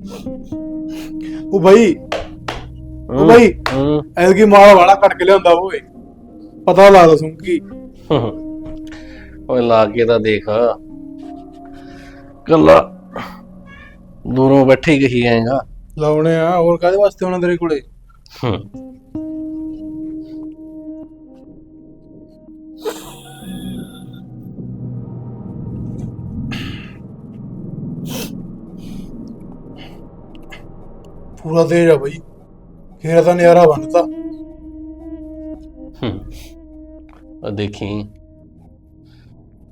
ਉਹ ਭਾਈ ਉਹ ਭਾਈ ਹੂੰ। ਐਤਕੀ ਮਾਲ ਵਾਲਾ ਕੱਟ ਕੇ ਲਿਆਉਂਦਾ ਓਏ। ਪਤਾ ਲੱਗਦਾ ਸੁਣਕੀ ਓਏ ਲਾ ਕੇ ਤਾਂ ਦੇਖ। ਕੱਲਾ ਦੂਰੋਂ ਬੈਠੇ ਹੀ ਕਹੀ ਜਾਏਗਾ ਲਾਉਣੇ ਆ ਹੋਰ ਕਾਦੇ ਵਾਸਤੇ ਹੋਣਾ ਤੇਰੇ ਕੋਲੇ? ਪੂਰਾ ਤੇਜ ਆ ਭਾਈ ਫੇਰ ਤਾਂ ਨਜ਼ਾਰਾ ਬਣਦਾ ਆ ਦੇਖੀ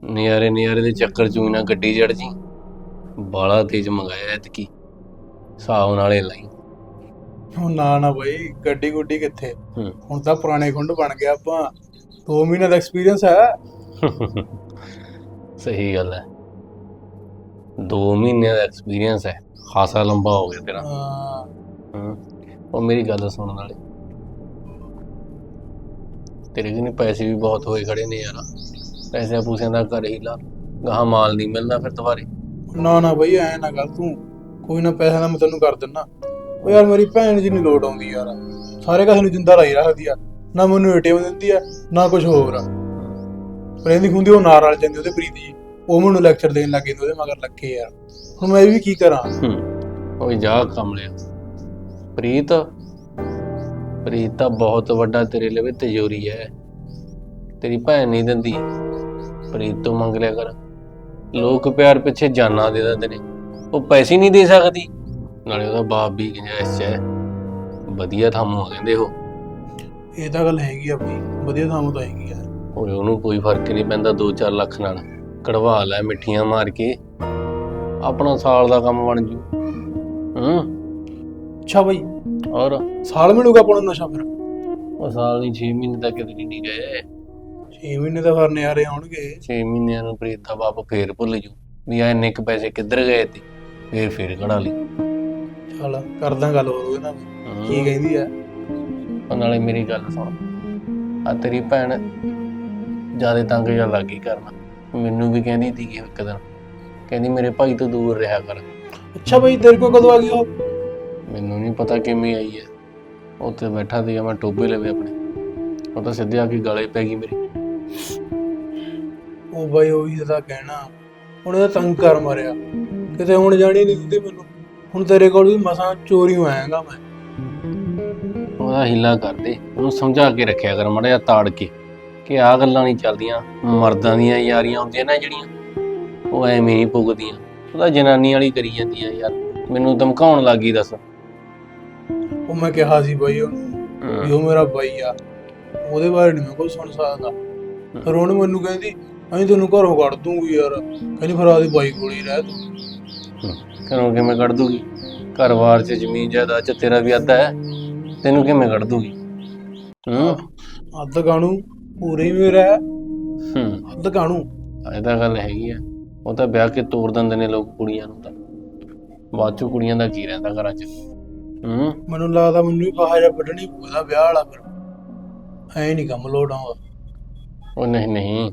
ਨਿਆਰੇ ਨਿਆਰੇ ਦੇ ਚੱਕਰ ਚੋਂ ਹੀ ਨਾ ਗੱਡੀ ਜੜ ਜੀ ਬਾਲਾ ਤੇਜ਼ ਮੰਗਾਇਆ ਐਤਕੀ ਹਿਸਾਬ ਨਾਲੇ ਲਾਈ ਹੁਣ ਨਾ ਨਾ ਭਾਈ ਗੱਡੀ ਗੁੱਡੀ ਕਿੱਥੇ ਹੂੰ ਹੁਣ ਤਾਂ ਪੁਰਾਣੇ ਖੁੰਡ ਬਣ ਗਿਆ ਆਪਾਂ 2 ਮਹੀਨੇ ਦਾ ਐਕਸਪੀਰੀਅੰਸ ਹੈ ਸਹੀ ਗੱਲ ਹੈ 2 ਮਹੀਨਿਆਂ ਦਾ ਐਕਸਪੀਰੀਅੰਸ ਹੈ ਖਾਸਾ ਲੰਬਾ ਹੋ ਗਿਆ ਤੇਰਾ ਹਾਂ ਹੂੰ। ਉਹ ਮੇਰੀ ਗੱਲ ਸੁਣਨ ਵਾਲੇ। ਤੇਰੇ ਕੋਲ ਪੈਸੇ ਵੀ ਬਹੁਤ ਹੋਏ ਖੜੇ ਨੇ ਯਾਰ। ਪੈਸੇ ਪੂਸਿਆਂ ਦਾ ਕਰ ਹੀ ਲਾ। ਗਾਹ ਮਾਲ ਨਹੀਂ ਮਿਲਣਾ ਫਿਰ ਦੁਬਾਰੇ। ਨਾ ਨਾ ਬਈ ਐ ਨਾ ਕਰ ਤੂੰ। ਕੋਈ ਨਾ ਪੈਸਾ ਦਾ ਮੈਂ ਤੈਨੂੰ ਕਰ ਦਿੰਨਾ। ਉਹ ਯਾਰ ਮੇਰੀ ਭੈਣ ਜੀ ਨੂੰ ਲੋੜ ਆਉਂਦੀ ਯਾਰ। ਸਾਰੇ ਕਾਸੇ ਨੂੰ ਜਿੰਦਾ ਰਹੀ ਰੱਖਦੀ ਆ। ਨਾ ਮੈਨੂੰ ਏਟੀਐਮ ਦਿੰਦੀ ਆ ਨਾ ਕੁਝ ਹੋਰ। ਆ ਰਹਿੰਦੀ ਖੁੰਦੀ ਉਹ ਨਾਲ ਰਲ ਜਾਂਦੀ ਉਹਦੇ ਪ੍ਰੀਤ। ਜੀ ਉਹ ਮੈਨੂੰ ਲੈਕਚਰ ਦੇਣ ਲੱਗੇ ਉਹਦੇ ਮਗਰ ਲੱਗੇ ਯਾਰ। ਹੁਣ ਮੈਂ ਵੀ ਕੀ ਕਰਾਂ? ਹੂੰ। ਉਹ ਜਾ ਕੰਮ ਲਿਆ। ਪ੍ਰੀਤ ਪ੍ਰੀਤ ਤਾਂ ਬਹੁਤ ਵੱਡਾ ਤੇਰੇ ਲਈ ਤਜੋਰੀ ਹੈ। ਤੇਰੀ ਭੈਣ ਨਹੀਂ ਦਿੰਦੀ। ਪ੍ਰੀਤ ਤੋਂ ਮੰਗ ਲਿਆ ਕਰ। ਲੋਕ ਪਿਆਰ ਪਿੱਛੇ ਜਾਨਾਂ ਦੇ ਦਿੰਦੇ ਨੇ। ਉਹ ਪੈਸੇ ਨਹੀਂ ਦੇ ਸਕਦੀ। ਨਾਲੇ ਉਹਦਾ ਬਾਪ ਵੀ ਗੁੰਜਾਇਸ਼ 'ਚ ਹੈ। ਵਧੀਆ ਥਾਮੂ ਆ ਕਹਿੰਦੇ ਉਹ। ਇਹ ਤਾਂ ਗੱਲ ਹੈਗੀ ਆ ਬਈ ਵਧੀਆ ਥਾਂ ਤਾਂ ਹੈਗੀ ਆ। ਓਏ ਉਹਨੂੰ ਕੋਈ ਫ਼ਰਕ ਨਹੀਂ ਪੈਂਦਾ 2-4 ਲੱਖ ਨਾਲ। ਕਢਵਾ ਲੈ ਮਿੱਠੀਆਂ ਮਾਰ ਕੇ। ਆਪਣਾ ਸਾਲ ਦਾ ਕੰਮ ਬਣ ਜੂ। ਹੂੰ? ਅੱਛਾ ਬਈ। ਔਰ? ਸਾਲ ਮਿਲੂਗਾ ਆਪਾਂ ਨੂੰ ਨਸ਼ਾ ਫਿਰ। ਉਹ ਸਾਲ ਨਹੀਂ 6 ਮਹੀਨੇ ਤੱਕ ਕਿਤੇ ਨਹੀਂ ਗਏ। 6 ਮਹੀਨੇ ਤਾਂ ਫਿਰ ਨਿਆਰੇ ਆਉਣਗੇ। 6 ਮਹੀਨਿਆਂ ਨੂੰ ਪ੍ਰੀਤ ਦਾ ਬਾਪ ਫੇਰ ਭੁੱਲ ਜੂ। ਵੀ ਆ ਇੰਨੇ ਕੁ ਪੈਸੇ ਕਿੱਧਰ ਗਏ ਤੇ? ਫੇਰ ਫੇਰ ਕਢਾ ਲਈ। ਚੱਲ ਕਰਦਾ ਗੱਲ ਹੋਰ ਉਹਦੇ ਨਾਲ। ਕੀ ਕਹਿੰਦੀ ਆ? ਉਹ ਨਾਲੇ ਮੇਰੀ ਗੱਲ ਸੁਣ। ਆ ਤੇਰੀ ਭੈਣ ਜ਼ਿਆਦਾ ਤੰਗ ਜਾਂ ਲੱਗੀ ਕਰਨਾ। ਮੈਨੂੰ ਵੀ ਕਹਿੰਦੀ ਸੀ ਕਿ ਇੱਕ ਦਿਨ। ਕਹਿੰਦੀ ਮੇਰੇ ਭਾਈ ਤੋਂ ਦੂਰ ਰਿਹਾ ਕਰ। ਅੱਛਾ ਬਈ ਤੇਰੇ ਕੋਲ ਕਦੋਂ ਆ ਗਈ ਉਹ? ਮੈਨੂੰ ਨਹੀਂ ਪਤਾ ਕਿਵੇਂ ਆਈ ਹੈ। ਉੱਥੇ ਬੈਠਾ ਸੀਗਾ ਮੈਂ ਟੋਬੇ ਲਵੇ ਆਪਣੇ। ਉਹ ਤਾਂ ਸਿੱਧੇ ਆ ਕੇ ਗਲੇ ਪੈ ਗਈ ਮੇਰੇ। ਉਹ ਬਾਈ ਉਹੀ ਤਾਂ ਕਹਿਣਾ। ਹੁਣ ਇਹਦਾ ਤੰਗ ਕਰ ਮਾਰਿਆ। ਕਿਤੇ ਹੁਣ ਜਾਣੀ ਨਹੀਂ ਦਿੰਦੀ ਮੈਨੂੰ। ਹੁਣ ਤੇਰੇ ਕੋਲ ਵੀ ਮਸਾਂ ਚੋਰੀ ਆਇਆਗਾ ਮੈਂ। ਉਹਦਾ ਹਿੱਲਾ ਕਰਦੇ ਉਹਨੂੰ ਸਮਝਾ ਕੇ ਰੱਖਿਆ ਕਰ ਮਾੜਾ ਜਿਹਾ ਤਾੜ ਕੇ ਕਿ ਆ ਗੱਲਾਂ ਨਹੀਂ ਚੱਲਦੀਆਂ। ਮਰਦਾਂ ਦੀਆਂ ਯਾਰੀਆਂ ਹੁੰਦੀਆਂ ਨਾ ਜਿਹੜੀਆਂ। ਉਹ ਐਵੇਂ ਨਹੀਂ ਪੁੱਗਦੀਆਂ ਉਹਦਾ ਜਨਾਨੀ ਵਾਲੀ ਕਰੀ ਜਾਂਦੀ ਆ ਯਾਰ। ਮੈਨੂੰ ਧਮਕਾਉਣ ਲੱਗੀ ਦੱਸ। ਉਹ ਮੈਂ ਕਿਹਾ ਸੀ ਬਾਈ ਉਹਨੂੰ ਵੀ ਉਹ ਮੇਰਾ ਬਾਈ ਆ। ਉਹਦੇ ਬਾਰੇ ਨਹੀਂ ਮੈਂ ਕੁਝ ਸੁਣ ਸਕਦਾ। ਫਿਰ ਉਹਨੇ ਮੈਨੂੰ ਕਹਿੰਦੀ ਅਸੀਂ ਤੈਨੂੰ ਘਰੋਂ ਕੱਢ ਦੂੰਗੀ ਯਾਰ। ਕਹਿੰਦੀ ਫਿਰ ਆਦੇ ਬਾਈ ਕੋਲ ਹੀ ਰਹਿ ਤੂੰ। ਘਰੋਂ ਕਿਵੇਂ ਕੱਢ ਦੂਗੀ? ਘਰ-ਬਾਰ 'ਚ ਜ਼ਮੀਨ ਜਾਇਦਾਦ 'ਚ ਤੇਰਾ ਵੀ ਅੱਧਾ ਹੈ। ਤੈਨੂੰ ਕਿਵੇਂ ਕੱਢ ਦੂਗੀ? ਹੂੰ। ਅੱਧ ਕਾਣੂ ਪੂਰੇ ਮੇਰਾ ਹੈ, ਹੂੰ। ਅੱਧ ਕਾਣੂ। ਇਹ ਤਾਂ ਗੱਲ ਹੈਗੀ ਆ। ਉਹ ਤਾਂ ਵਿਆਹ ਕੇ ਤੋੜ ਦਿੰਦੇ ਨੇ ਲੋਕ ਕੁੜੀਆਂ ਨੂੰ ਤਾਂ। ਬਾਅਦ ਚੋਂ ਕੁੜੀਆਂ ਦਾ ਕੀ ਰਹਿੰਦਾ ਘਰਾਂ 'ਚ? ਹੂੰ। ਮੈਨੂੰ ਲੱਗਦਾ ਮੈਨੂੰ ਵੀ ਬਾਹਰ ਜਾ ਵੱਢਣੀ ਪਊਗਾ ਵਿਆਹ ਵਾਲਾ ਫਿਰ। ਐ ਨਹੀਂ ਕੰਮ ਲੋਟ ਆਉਂਦਾ ਉਹ ਨਹੀਂ ਨਹੀਂ।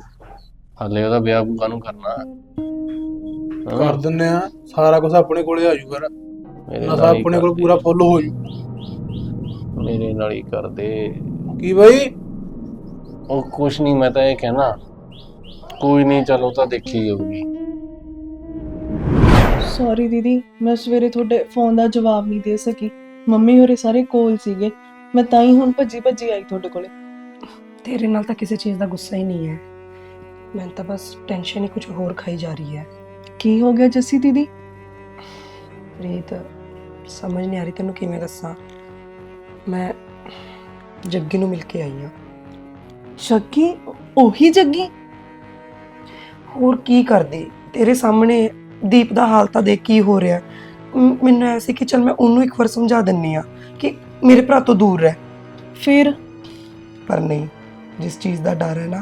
ਹਾਲੇ ਉਹਦਾ ਵਿਆਹ ਬੁਗਾ ਨੂੰ ਕਰਨਾ। ਹਾਂ, ਕਰ ਦਿੰਨੇ ਆ। ਸਾਰਾ ਕੁਝ ਆਪਣੇ ਕੋਲੇ ਆ ਜੂ ਫਿਰ। ਮੇਰੇ ਨਸ਼ਾ ਨਾਲ ਹੀ ਆਪਣੇ ਕੋਲ ਕਰਦੇ, ਪੂਰਾ ਫੁੱਲ ਹੋ ਜੂ ਮੇਰੇ ਨਾਲ ਹੀ ਕਰਦੇ ਕੀ ਬਾਈ? ਉਹ ਕੁਛ ਨਹੀਂ ਮੈਂ ਤਾਂ ਇਹ ਕਹਿਣਾ। ਕੋਈ ਨਹੀਂ ਚਲੋ ਤਾਂ ਦੇਖੀ ਜਾਊਗੀ। ਸੌਰੀ ਦੀਦੀ ਮੈਂ ਸਵੇਰੇ ਤੁਹਾਡੇ ਫੋਨ ਦਾ ਜਵਾਬ ਨਹੀਂ ਦੇ ਸਕੀ। ਮੰਮੀ ਹੋਰੇ ਸਾਰੇ ਕੋਲ ਸੀਗੇ ਮੈਂ ਤਾਂ ਹੀ ਹੁਣ ਭੱਜੀ ਭੱਜੀ ਆਈ ਤੁਹਾਡੇ ਕੋਲੇ। ਤੇਰੇ ਨਾਲ ਤਾਂ ਕਿਸੇ ਚੀਜ਼ ਦਾ ਗੁੱਸਾ ਹੀ ਨਹੀਂ ਹੈ। ਮੈਨੂੰ ਤਾਂ ਬਸ ਟੈਨਸ਼ਨ ਹੀ ਕੁਝ ਹੋਰ ਖਾਈ ਜਾ ਰਹੀ ਹੈ। ਕੀ ਹੋ ਗਿਆ ਜੱਸੀ ਦੀਦੀ? ਰੀਤ ਸਮਝ ਨਹੀਂ ਆ ਰਹੀ ਤੈਨੂੰ ਕਿਵੇਂ ਦੱਸਾਂ। ਮੈਂ ਜੱਗੀ ਨੂੰ ਮਿਲ ਕੇ ਆਈ ਹਾਂ। ਸ਼ੱਕੀ ਉਹੀ ਜੱਗੀ? ਹੋਰ ਕੀ ਕਰਦੀ? ਤੇਰੇ ਸਾਹਮਣੇ ਦੀਪ ਦਾ ਹਾਲ ਤਾਂ ਦੇਖ ਕੀ ਹੋ ਰਿਹਾ। ਮ- ਮੈਨੂੰ ਐ ਸੀ ਕਿ ਚਲ ਮੈਂ ਉਹਨੂੰ ਇੱਕ ਵਾਰ ਸਮਝਾ ਦਿੰਨੀ ਆ ਕਿ ਮੇਰੇ ਭਰਾ ਤੋਂ ਦੂਰ ਰਹਿ। ਫਿਰ? ਪਰ ਨਹੀਂ ਜਿਸ ਚੀਜ਼ ਦਾ ਡਰ ਹੈ ਨਾ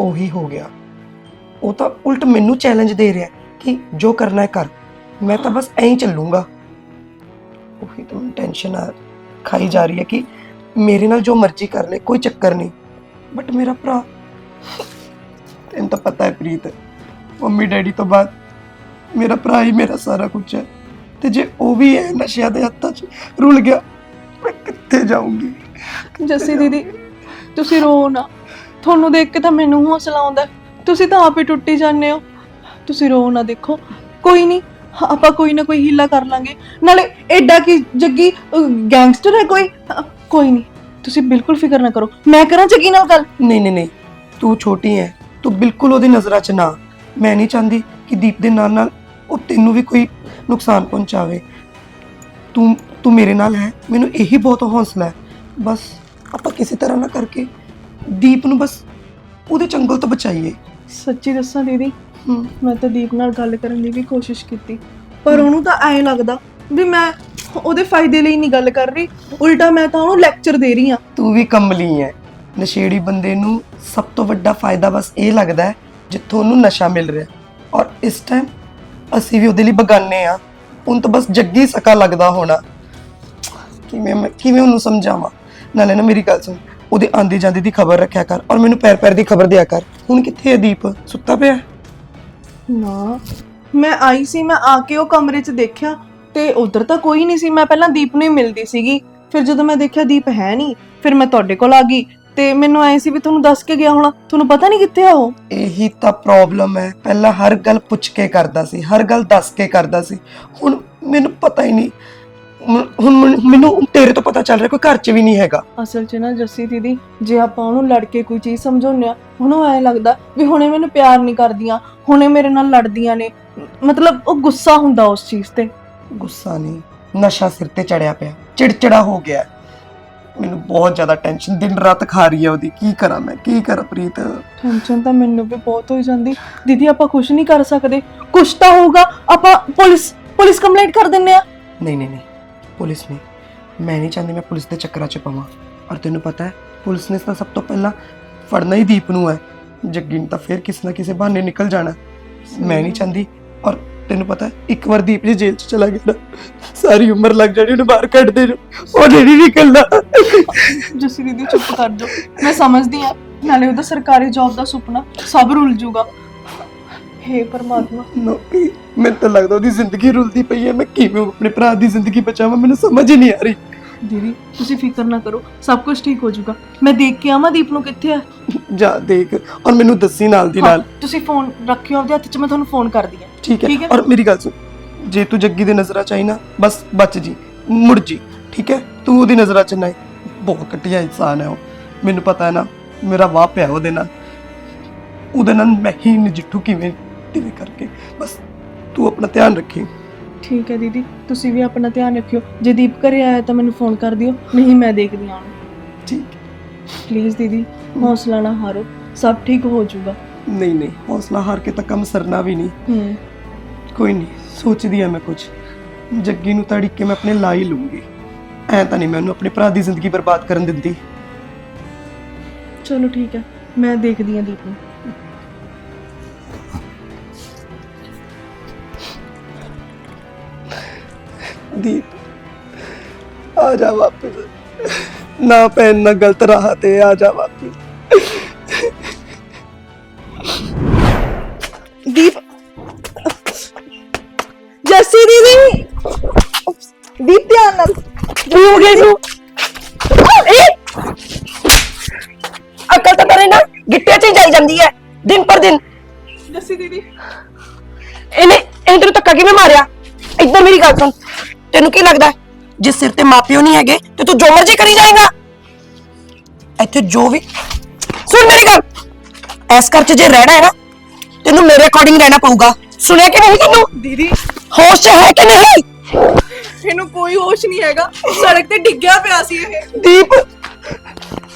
ਉਹੀ ਹੋ ਗਿਆ। ਉਹ ਤਾਂ ਉਲਟ ਮੈਨੂੰ ਚੈਲੰਜ ਦੇ ਰਿਹਾ ਕਿ ਜੋ ਕਰਨਾ ਹੈ ਕਰ। ਮੈਂ ਤਾਂ ਬਸ ਐਂ ਹੀ ਚੱਲੂੰਗਾ। ਉਹੀ ਤਾਂ ਟੈਨਸ਼ਨ ਆ ਖਾਈ ਜਾ ਰਹੀ ਹੈ ਕਿ ਮੇਰੇ ਨਾਲ ਜੋ ਮਰਜ਼ੀ ਕਰ ਲੈ ਕੋਈ ਚੱਕਰ ਨਹੀਂ। ਬਟ ਮੇਰਾ ਭਰਾ ਤੈਨੂੰ ਤਾਂ ਪਤਾ ਹੈ ਪ੍ਰੀਤ ਮੰਮੀ ਡੈਡੀ ਤੋਂ ਬਾਅਦ ਮੇਰਾ ਭਰਾ ਹੀ ਮੇਰਾ ਸਾਰਾ ਕੁਝ ਹੈ। ਤੇ ਜੇ ਉਹ ਵੀ ਹੈ ਨਸ਼ਿਆਂ ਦੇ ਹੱਥਾਂ 'ਚ ਰੁਲ ਗਿਆ ਮੈਂ ਕਿੱਥੇ ਜਾਊਂਗੀ? ਜੱਸੀ ਦੀਦੀ ਤੁਸੀਂ ਰੋ ਨਾ। ਤੁਹਾਨੂੰ ਦੇਖ ਕੇ ਤਾਂ ਮੈਨੂੰ ਹੌਸਲਾ ਆਉਂਦਾ ਤੁਸੀਂ ਤਾਂ ਆਪ ਹੀ ਟੁੱਟੀ ਜਾਂਦੇ ਹੋ। ਤੁਸੀਂ ਰੋ ਨਾ ਦੇਖੋ। ਕੋਈ ਨਹੀਂ ਆਪਾਂ ਕੋਈ ਨਾ ਕੋਈ ਹੀਲਾ ਕਰ ਲਾਂਗੇ। ਨਾਲੇ ਐਡਾ ਕੀ ਜੱਗੀ ਗੈਂਗਸਟਰ ਹੈ ਕੋਈ? ਕੋਈ ਨਹੀਂ। ਤੁਸੀਂ ਬਿਲਕੁਲ ਫਿਕਰ ਨਾ ਕਰੋ। ਮੈਂ ਕਰਾਂ ਜੱਗੀ ਨਾਲ ਗੱਲ? ਨਹੀਂ ਨਹੀਂ ਨਹੀਂ। ਤੂੰ ਛੋਟੀ ਹੈ। ਤੂੰ ਬਿਲਕੁਲ ਉਹਦੀ ਨਜ਼ਰਾਂ 'ਚ ਨਾ ਮੈਂ ਨਹੀਂ ਚਾਹੁੰਦੀ ਕਿ ਦੀਪ ਦੇ ਨਾਲ ਨਾਲ ਉਹ ਤੈਨੂੰ ਵੀ ਕੋਈ ਨੁਕਸਾਨ ਪਹੁੰਚਾਵੇ। ਤੂੰ ਤੂੰ ਮੇਰੇ ਨਾਲ ਹੈ ਮੈਨੂੰ ਇਹੀ ਬਹੁਤ ਹੌਸਲਾ ਹੈ। ਬਸ ਆਪਾਂ ਕਿਸੇ ਤਰ੍ਹਾਂ ਨਾ ਕਰਕੇ ਦੀਪ ਨੂੰ ਬਸ ਉਹਦੇ ਚੰਗਲ ਤੋਂ ਬਚਾਈਏ। ਸੱਚੀ ਦੱਸਾਂ ਦੀਦੀ ਮੈਂ ਤਾਂ ਦੀਪ ਨਾਲ ਗੱਲ ਕਰਨ ਦੀ ਵੀ ਕੋਸ਼ਿਸ਼ ਕੀਤੀ ਪਰ ਉਹਨੂੰ ਤਾਂ ਐਂ ਲੱਗਦਾ ਵੀ ਮੈਂ ਉਹਦੇ ਫਾਇਦੇ ਲਈ ਨਹੀਂ ਗੱਲ ਕਰ ਰਹੀ ਉਲਟਾ ਮੈਂ ਤਾਂ ਉਹਨੂੰ ਲੈਕਚਰ ਦੇ ਰਹੀ ਹਾਂ। ਤੂੰ ਵੀ ਕਮਲੀ ਹੈ ਨਸ਼ੇੜੀ ਬੰਦੇ ਨੂੰ ਸਭ ਤੋਂ ਵੱਡਾ ਫਾਇਦਾ ਬਸ ਇਹ ਲੱਗਦਾ ਹੈ ਜਿੱਥੋਂ ਉਹਨੂੰ ਨਸ਼ਾ ਮਿਲ ਰਿਹਾ। ਔਰ ਇਸ ਟਾਈਮ ਅਸੀਂ ਵੀ ਉਹਦੇ ਲਈ ਬਗਾਨੇ ਆ। ਉਹਨੂੰ ਤਾਂ ਬਸ ਜੱਗੀ ਸਕਾ ਲੱਗਦਾ ਹੋਣਾ। ਕਿਵੇਂ ਮੈਂ, ਕਿਵੇਂ ਉਹਨੂੰ ਸਮਝਾਵਾਂ? ਨਾਲੇ ਨਾ ਮੇਰੀ ਗੱਲ ਸੁਣ, ਉਹਦੇ ਆਂਦੀ ਜਾਂਦੀ ਦੀ ਖਬਰ ਰੱਖਿਆ ਕਰ ਔਰ ਮੈਨੂੰ ਪੈਰ ਪੈਰ ਦੀ ਖਬਰ ਦਿਆ ਕਰ। ਹੁਣ ਕਿੱਥੇ ਹੈ ਦੀਪ? ਸੁੱਤਾ ਪਿਆ ਹੈ? ਨਾ, ਮੈਂ ਆਈ ਸੀ, ਮੈਂ ਆ ਕੇ ਉਹ ਕਮਰੇ 'ਚ ਦੇਖਿਆ ਤੇ ਉਧਰ ਤਾਂ ਕੋਈ ਨਹੀਂ ਸੀ। ਮੈਂ ਪਹਿਲਾਂ ਦੀਪ ਨੂੰ ਹੀ ਮਿਲਦੀ ਸੀਗੀ। ਫਿਰ ਜਦੋਂ ਮੈਂ ਦੇਖਿਆ ਦੀਪ ਹੈ ਨਹੀਂ, ਫਿਰ ਮੈਂ ਤੁਹਾਡੇ ਕੋਲ ਆ ਗਈ। ਤੇ ਮੈਨੂੰ ਐ ਸੀ ਵੀ ਤੁਹਾਨੂੰ ਦੱਸ ਕੇ ਗਿਆ ਹੋਣਾ ਤੁਹਾਨੂੰ ਪਤਾ ਨਹੀਂ ਕਿੱਥੇ ਆ ਉਹ? ਇਹੀ ਤਾਂ ਪ੍ਰੋਬਲਮ ਹੈ। ਪਹਿਲਾਂ ਹਰ ਗੱਲ ਪੁੱਛ ਕੇ ਕਰਦਾ ਸੀ ਹਰ ਗੱਲ ਦੱਸ ਕੇ ਕਰਦਾ ਸੀ। ਹੁਣ ਮੈਨੂੰ ਪਤਾ ਹੀ ਨਹੀਂ। ਹੁਣ ਹੁਣ ਮੈਨੂੰ- ਮੈਨੂੰ ਤੇਰੇ ਤੋਂ ਪਤਾ ਚੱਲ ਰਿਹਾ ਕੋਈ ਘਰ 'ਚ ਵੀ ਨਹੀਂ ਹੈਗਾ। ਅਸਲ 'ਚ ਨਾ ਜੱਸੀ ਦੀਦੀ ਜੇ ਆਪਾਂ ਉਹਨੂੰ ਲੜ ਕੇ ਕੋਈ ਚੀਜ਼ ਸਮਝਾਉਂਦੇ ਆ ਉਹਨੂੰ ਐ ਲੱਗਦਾ ਵੀ ਹੁਣੇ ਮੈਨੂੰ ਪਿਆਰ ਨਹੀਂ ਕਰਦੀਆਂ ਹੁਣੇ ਮੇਰੇ ਨਾਲ ਲੜਦੀਆਂ ਨੇ। ਮਤਲਬ ਉਹ ਗੁੱਸਾ ਹੁੰਦਾ ਉਸ ਚੀਜ਼ ਤੇ। ਗੁੱਸਾ ਨਹੀਂ। ਨਸ਼ਾ ਸਿਰ ਤੇ ਚੜਿਆ ਪਿਆ। ਚਿੜਚਿੜਾ ਹੋ ਗਿਆ। ਮੈਨੂੰ ਬਹੁਤ ਜ਼ਿਆਦਾ ਟੈਨਸ਼ਨ ਦਿਨ ਰਾਤ ਖਾ ਰਹੀ ਹੈ ਉਹਦੀ। ਕੀ ਕਰਾਂ ਮੈਂ? ਕੀ ਕਰਾਂ ਪ੍ਰੀਤ? ਟੈਨਸ਼ਨ ਤਾਂ ਮੈਨੂੰ ਵੀ ਬਹੁਤ ਹੋਈ ਜਾਂਦੀ। ਦੀਦੀ ਆਪਾਂ ਕੁਝ ਨਹੀਂ ਕਰ ਸਕਦੇ। ਕੁਝ ਤਾਂ ਹੋਊਗਾ ਆਪਾਂ ਪੁਲਿਸ ਪੁਲਿਸ ਕੰਪਲੇਂਟ ਕਰ ਦਿੰਨੇ ਆ। ਨਹੀਂ ਨਹੀਂ ਨਹੀਂ ਪੁਲਿਸ ਨੇ ਮੈਂ ਨਹੀਂ ਚਾਹੁੰਦੀ ਮੈਂ ਪੁਲਿਸ ਦੇ ਚੱਕਰਾਂ 'ਚ ਪਵਾਂ। ਔਰ ਤੈਨੂੰ ਪਤਾ ਹੈ ਪੁਲਿਸ ਨੇ ਤਾਂ ਸਭ ਤੋਂ ਪਹਿਲਾਂ ਫੜਨਾ ਹੀ ਦੀਪ ਨੂੰ ਹੈ। ਜੱਗੀ ਨੂੰ ਤਾਂ ਫਿਰ ਕਿਸੇ ਨਾ ਕਿਸੇ ਬਹਾਨੇ ਨਿਕਲ ਜਾਣਾ। ਮੈਂ ਨਹੀਂ ਚਾਹੁੰਦੀ ਔਰ ਤੈਨੂੰ ਪਤਾ ਇੱਕ ਵਾਰ ਦੀਪ ਜੀ ਜੇਲ੍ਹ 'ਚ ਚਲਾ ਗਿਆ ਨਾ ਸਾਰੀ ਉਮਰ ਲੱਗ ਜਾਣੀ ਉਹਨੂੰ ਬਾਹਰ ਕੱਢ ਦੇ ਨੂੰ ਉਹਨੇ ਨਹੀਂ ਨਿਕਲਣਾ। ਜੱਸੀ ਦੀਦੀ ਚੁੱਪ ਕਰ ਜਾਓ। ਮੈਂ ਸਮਝਦੀ ਆ ਨਾਲੇ ਉਹਦਾ ਸਰਕਾਰੀ ਜੌਬ ਦਾ ਸੁਪਨਾ ਸਭ ਰੁੱਲ ਜੂਗਾ ਹੇ ਪਰਮਾਤਮਾ। ਨੌਕਰੀ ਮੈਨੂੰ ਤਾਂ ਲੱਗਦਾ ਉਹਦੀ ਜ਼ਿੰਦਗੀ ਰੁਲਦੀ ਪਈ ਹੈ ਮੈਂ ਕਿਵੇਂ ਆਪਣੇ ਭਰਾ ਦੀ ਜ਼ਿੰਦਗੀ ਬਚਾਵਾਂ ਮੈਨੂੰ ਸਮਝ ਹੀ ਨਹੀਂ ਆ ਰਹੀ। ਦੀਦੀ ਤੁਸੀਂ ਫਿਕਰ ਨਾ ਕਰੋ ਸਭ ਕੁਝ ਠੀਕ ਹੋ ਜਾਊਗਾ। ਮੈਂ ਦੇਖ ਕੇ ਆਵਾਂ ਦੀਪ ਨੂੰ ਕਿੱਥੇ ਆ? ਜਾ ਦੇਖ ਔਰ ਮੈਨੂੰ ਦੱਸੀ ਨਾਲ ਦੀ ਹਾਂ, ਨਾਲ। ਤੁਸੀਂ ਫੋਨ ਰੱਖਿਓ ਆਪਦੇ ਹੱਥ 'ਚ ਮੈਂ ਤੁਹਾਨੂੰ ਫੋਨ ਕਰਦੀ ਆ ਠੀਕ ਠੀਕ ਹੈ। ਹੈ। ਔਰ ਮੇਰੀ ਗੱਲ ਸੁਣ। ਜੇ ਤੂੰ ਜੱਗੀ ਦੀ ਨਜ਼ਰਾਂ ਚ ਆਈ ਨਾ ਬਸ ਬਚ ਜੀ ਮੁੜ ਜੀ ਠੀਕ ਹੈ? ਤੂੰ ਉਹਦੀ ਨਜ਼ਰਾਂ ਚ ਨਹੀਂ ਬਹੁਤ ਘਟੀਆ ਇਨਸਾਨ ਹੈ ਉਹ। ਮੈਨੂੰ ਪਤਾ ਹੈ ਨਾ ਮੇਰਾ ਵਾਹ ਪਿਆ ਉਹਦੇ ਨਾਲ। ਉਹਦੇ ਨਾਲ ਮੈਂ ਹੀ ਨਜਿੱਠੂ ਕਿਵੇਂ ਕਿਵੇਂ ਕਰਕੇ। ਬਸ ਤੂੰ ਆਪਣਾ ਧਿਆਨ ਰੱਖੀ। ਠੀਕ ਹੈ ਦੀਦੀ ਤੁਸੀਂ ਵੀ ਆਪਣਾ ਧਿਆਨ ਰੱਖਿਓ। ਜੇ ਦੀਪ ਘਰੇ ਆਇਆ ਤਾਂ ਮੈਨੂੰ ਫੋਨ ਕਰ ਦਿਓ ਨਹੀਂ ਮੈਂ ਦੇਖਦੀ ਹਾਂ। ਠੀਕ ਪਲੀਜ਼ ਦੀਦੀ ਹੌਸਲਾ ਨਾ ਹਾਰੋ। ਸਭ ਠੀਕ ਹੋ ਜਾਊਗਾ। ਨਹੀਂ ਨਹੀਂ ਹੌਸਲਾ ਹਾਰ ਕੇ ਤਾਂ ਕੰਮ ਸਰਨਾ ਵੀ ਨਹੀਂ। ਹੂੰ। ਕੋਈ ਨਹੀਂ ਸੋਚਦੀ ਆ ਮੈਂ ਕੁਝ ਜੱਗੀ ਨੂੰ ਤੜੀ ਕੇ ਮੈਂ ਆਪਣੇ ਲਾ ਹੀ ਲੂੰਗੀ ਐ ਤਾਂ ਨਹੀਂ ਮੈਂ ਉਹਨੂੰ ਆਪਣੇ ਭਰਾ ਦੀ ਜ਼ਿੰਦਗੀ ਬਰਬਾਦ ਕਰਨ ਦਿੰਦੀ। ਚਲੋ ਠੀਕ ਹੈ ਮੈਂ ਦੇਖਦੀ ਹਾਂ ਦੀਪ ਨੂੰ। ਦੀਪ ਆ ਜਾ ਵਾਪਸ। ਨਾ ਪੈਨ ਨਾ ਗਲਤ ਰਾਹ ਤੇ ਆ ਜਾ ਕੀ ਹੋ ਗਿਆ ਇਹਨੂੰ। ਅਕਲ ਤਾਂ ਤੇਰੇ ਨਾ ਗਿੱਟੇ 'ਚ ਹੀ ਜਾਈ ਜਾਂਦੀ ਹੈ ਦਿਨ ਪਰ ਦਿਨ। ਜੱਸੀ ਦੀਦੀ। ਇਹਨੇ ਇਹਨੇ ਤੈਨੂੰ ਧੱਕਾ ਕਿਵੇਂ ਮਾਰਿਆ? ਇੱਧਰ ਮੇਰੀ ਗੱਲ ਸੁਣ। ਤੈਨੂੰ ਕੀ ਲੱਗਦਾ ਹੈ? ਜੇ ਸਿਰ ਤੇ ਮਾਪਿਓ ਨਹੀਂ ਹੈਗੇ ਤੇ ਤੂੰ ਜੋ ਮਰਜ਼ੀ ਕਰੀ ਜਾਏਗਾ। ਇੱਥੇ ਜੋ ਵੀ ਸੁਣ ਮੇਰੀ ਗੱਲ। ਐਸ ਘਰ 'ਚ ਜੇ ਰਹਿਣਾ ਹੈ ਨਾ ਤੈਨੂੰ ਮੇਰੇ ਅਕੋਰਡਿੰਗ ਰਹਿਣਾ ਪਊਗਾ। ਸੁਣਿਆ ਕਿ ਨਹੀਂ ਤੈਨੂੰ? ਦੀਦੀ। ਹੋਸ਼ ਹੈ ਕਿ ਨਹੀਂ? ਇਹਨੂੰ ਕੋਈ ਹੋਸ਼ ਨਹੀਂ ਹੈਗਾ ਸੜਕ ਤੇ ਡਿੱਗਿਆ ਪਿਆ ਸੀ ਇਹ ਦੀਪ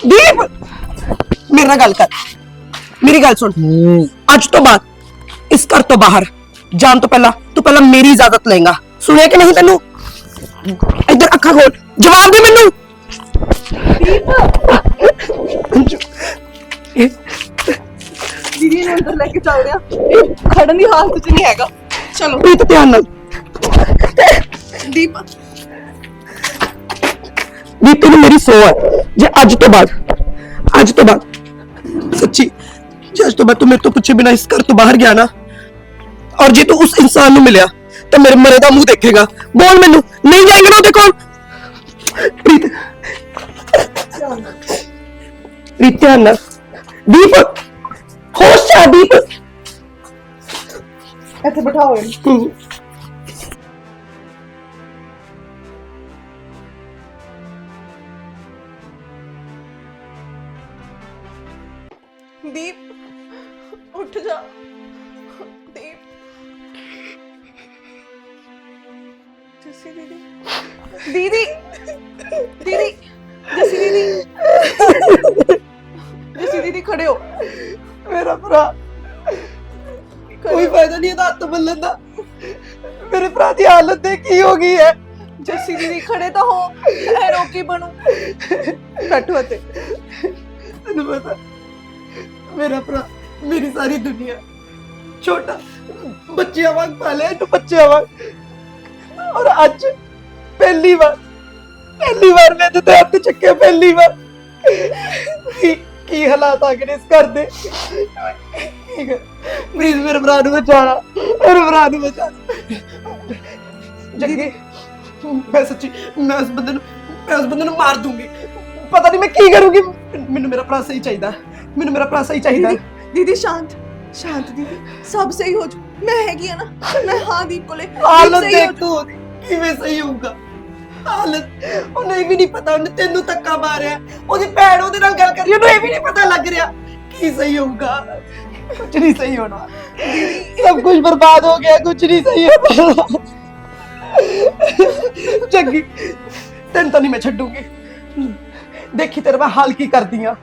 ਦੀਪ ਮੇਰੇ ਨਾਲ ਗੱਲ ਕਰ ਮੇਰੀ ਗੱਲ ਸੁਣ ਅੱਜ ਤੋਂ ਬਾਅਦ ਇਸ ਘਰ ਤੋਂ ਬਾਹਰ ਜਾਣ ਤੋਂ ਪਹਿਲਾਂ ਤੂੰ ਪਹਿਲਾਂ ਮੇਰੀ ਇਜਾਜ਼ਤ ਲਏਗਾ ਸੁਣਿਆ ਕਿ ਨਹੀਂ ਤੈਨੂੰ ਇੱਧਰ ਅੱਖਾਂ ਖੋਲ ਜਵਾਬ ਦੇ ਮੈਨੂੰ ਇਹ ਦੀਦੀ ਨੂੰ ਅੰਦਰ ਲੈ ਕੇ ਚੱਲਦੇ ਆ ਇਹ ਖੜਨ ਦੀ ਹਾਲਤ 'ਚ ਨਹੀਂ ਹੈਗਾ ਚਲੋ ਪ੍ਰੀਤ ਧਿਆਨ ਨਾਲ ਦੀਪ। ਵੀ ਤੈਨੂੰ ਮੇਰੀ ਸੋ ਹੈ। ਜੇ ਅੱਜ ਤੋਂ ਬਾਅਦ ਅੱਜ ਤੋਂ ਬਾਅਦ ਸੱਚੀ ਜੇ ਅੱਜ ਤੋਂ ਬਾਅਦ ਤੂੰ ਮੇਰੇ ਤੋਂ ਪੁੱਛੇ ਬਿਨਾ ਇਸ ਘਰ ਤੋਂ ਬਾਹਰ ਗਿਆ ਨਾ ਔਰ ਜੇ ਤੂੰ ਉਸ ਇਨਸਾਨ ਨੂੰ ਮਿਲਿਆ ਤੇ ਮੇਰੇ ਮਰੇ ਦਾ ਮੂੰਹ ਦੇਖੇਗਾ। ਬੋਲ ਮੈਨੂੰ ਨਹੀਂ ਜਾਏਂਗੇ ਨਾ ਉਹਦੇ ਕੋਲ? ਪ੍ਰੀਤ ਪ੍ਰੀਤ ਧਿਆਨ ਨਾਲ। ਦੀਪ ਹੋਸ਼ ਆ ਦੀਪ। ਇੱਥੇ ਬਿਠਾਓ ਇਹਨੂੰ। ਦੀਪ, ਉੱਠ ਜਾ। ਦੀਪ। ਜੱਸੀ ਦੀਦੀ। ਦੀਦੀ। ਦੀਦੀ। ਜੱਸੀ ਦੀਦੀ। ਜੱਸੀ ਦੀਦੀ ਖੜੇ ਹੋ ਮੇਰਾ ਭਰਾ। ਕੋਈ ਫਾਇਦਾ ਨਹੀਂ ਇਹਦਾ ਹੱਥ ਬੱਲਣ ਦਾ। ਮੇਰੇ ਭਰਾ ਦੀ ਹਾਲਤ ਦੇ ਕੀ ਹੋ ਗਈ ਹੈ। ਜੱਸੀ ਦੀਦੀ, ਖੜੇ ਤਾਂ ਹੋ। ਐ ਰੋਕੀ ਬਣੂ। ਬੈਠੋ ਇੱਥੇ। ਦੁਨੀਆ। ਛੋਟਾ ਬੱਚਿਆਂ ਵਾਂਗ ਪਾਲਿਆ, ਇਹਨੂੰ ਬੱਚਿਆਂ ਵਾਂਗ। ਔਰ ਅੱਜ ਪਹਿਲੀ ਵਾਰ ਪਹਿਲੀ ਵਾਰ ਮੈਂ ਤੇ ਹੱਥ ਚੱਕਿਆ, ਪਹਿਲੀ ਵਾਰ। ਕੀ ਕੀ ਹਾਲਾਤ ਆ ਗਏ ਨੇ ਇਸ ਘਰ ਦੇ? ਪਲੀਜ਼ ਮੇਰੇ ਭਰਾ ਨੂੰ ਬਚਾਣਾ, ਮੇਰੇ ਭਰਾ ਨੂੰ ਬਚਾ ਜੱਗੀ, ਮੈਂ ਸੱਚੀ, ਮੈਂ ਉਸ ਬੰਦੇ ਨੂੰ, ਮੈਂ ਉਸ ਬੰਦੇ ਨੂੰ ਮਾਰ ਦੂੰਗੀ। ਪਤਾ ਨਹੀਂ ਮੈਂ ਕੀ ਕਰੂੰਗੀ। ਮੈਨੂੰ ਮੇਰਾ ਭਰਾ ਸਹੀ ਚਾਹੀਦਾ। ਮੈਨੂੰ ਮੇਰਾ ਭਰਾ ਸਹੀ ਚਾਹੀਦਾ। ਦੀਦੀ ਦੀਦੀ, ਸ਼ਾਂਤ। ਸ਼ਾਂਤ ਦੀਦੀ ਸਭ ਸਹੀ ਹੋ ਜੂ ਮੈਂ ਹੈਗੀ ਆ ਨਾ ਮੈਂ ਹਾਂ ਦੀਪ ਕੋਲੇ ਹਾਲਤ ਸਹੀ ਹੋ ਦੇਖ ਉਹਦੀ, ਕਿਵੇਂ ਸਹੀ ਹੋਊਗਾ? ਹਾਲਤ ਉਹਨੂੰ ਇਹ ਵੀ ਨਹੀਂ ਪਤਾ ਉਹਨੇ ਤੈਨੂੰ ਧੱਕਾ ਮਾਰਿਆ ਉਹਦੀ ਭੈਣ ਉਹਦੇ ਨਾਲ ਗੱਲ ਕਰੀ ਉਹਨੂੰ ਇਹ ਵੀ ਨਹੀਂ ਪਤਾ ਲੱਗ ਰਿਹਾ ਕੀ ਸਹੀ ਹੋਊਗਾ। ਕੁਝ ਨਹੀਂ ਸਹੀ ਹੋਣਾ। ਸਭ ਕੁਝ ਬਰਬਾਦ ਹੋ ਗਿਆ ਕੁਝ ਨਹੀਂ ਸਹੀ ਹੋਣਾ। ਜੱਗੀ ਤੈਨੂੰ ਤਾਂ ਨਹੀਂ ਮੈਂ ਛੱਡੂਗੀ। ਦੇਖੀ ਤੇਰਾ ਮੈਂ ਹਾਲ ਕੀ ਕਰਦੀ ਆ।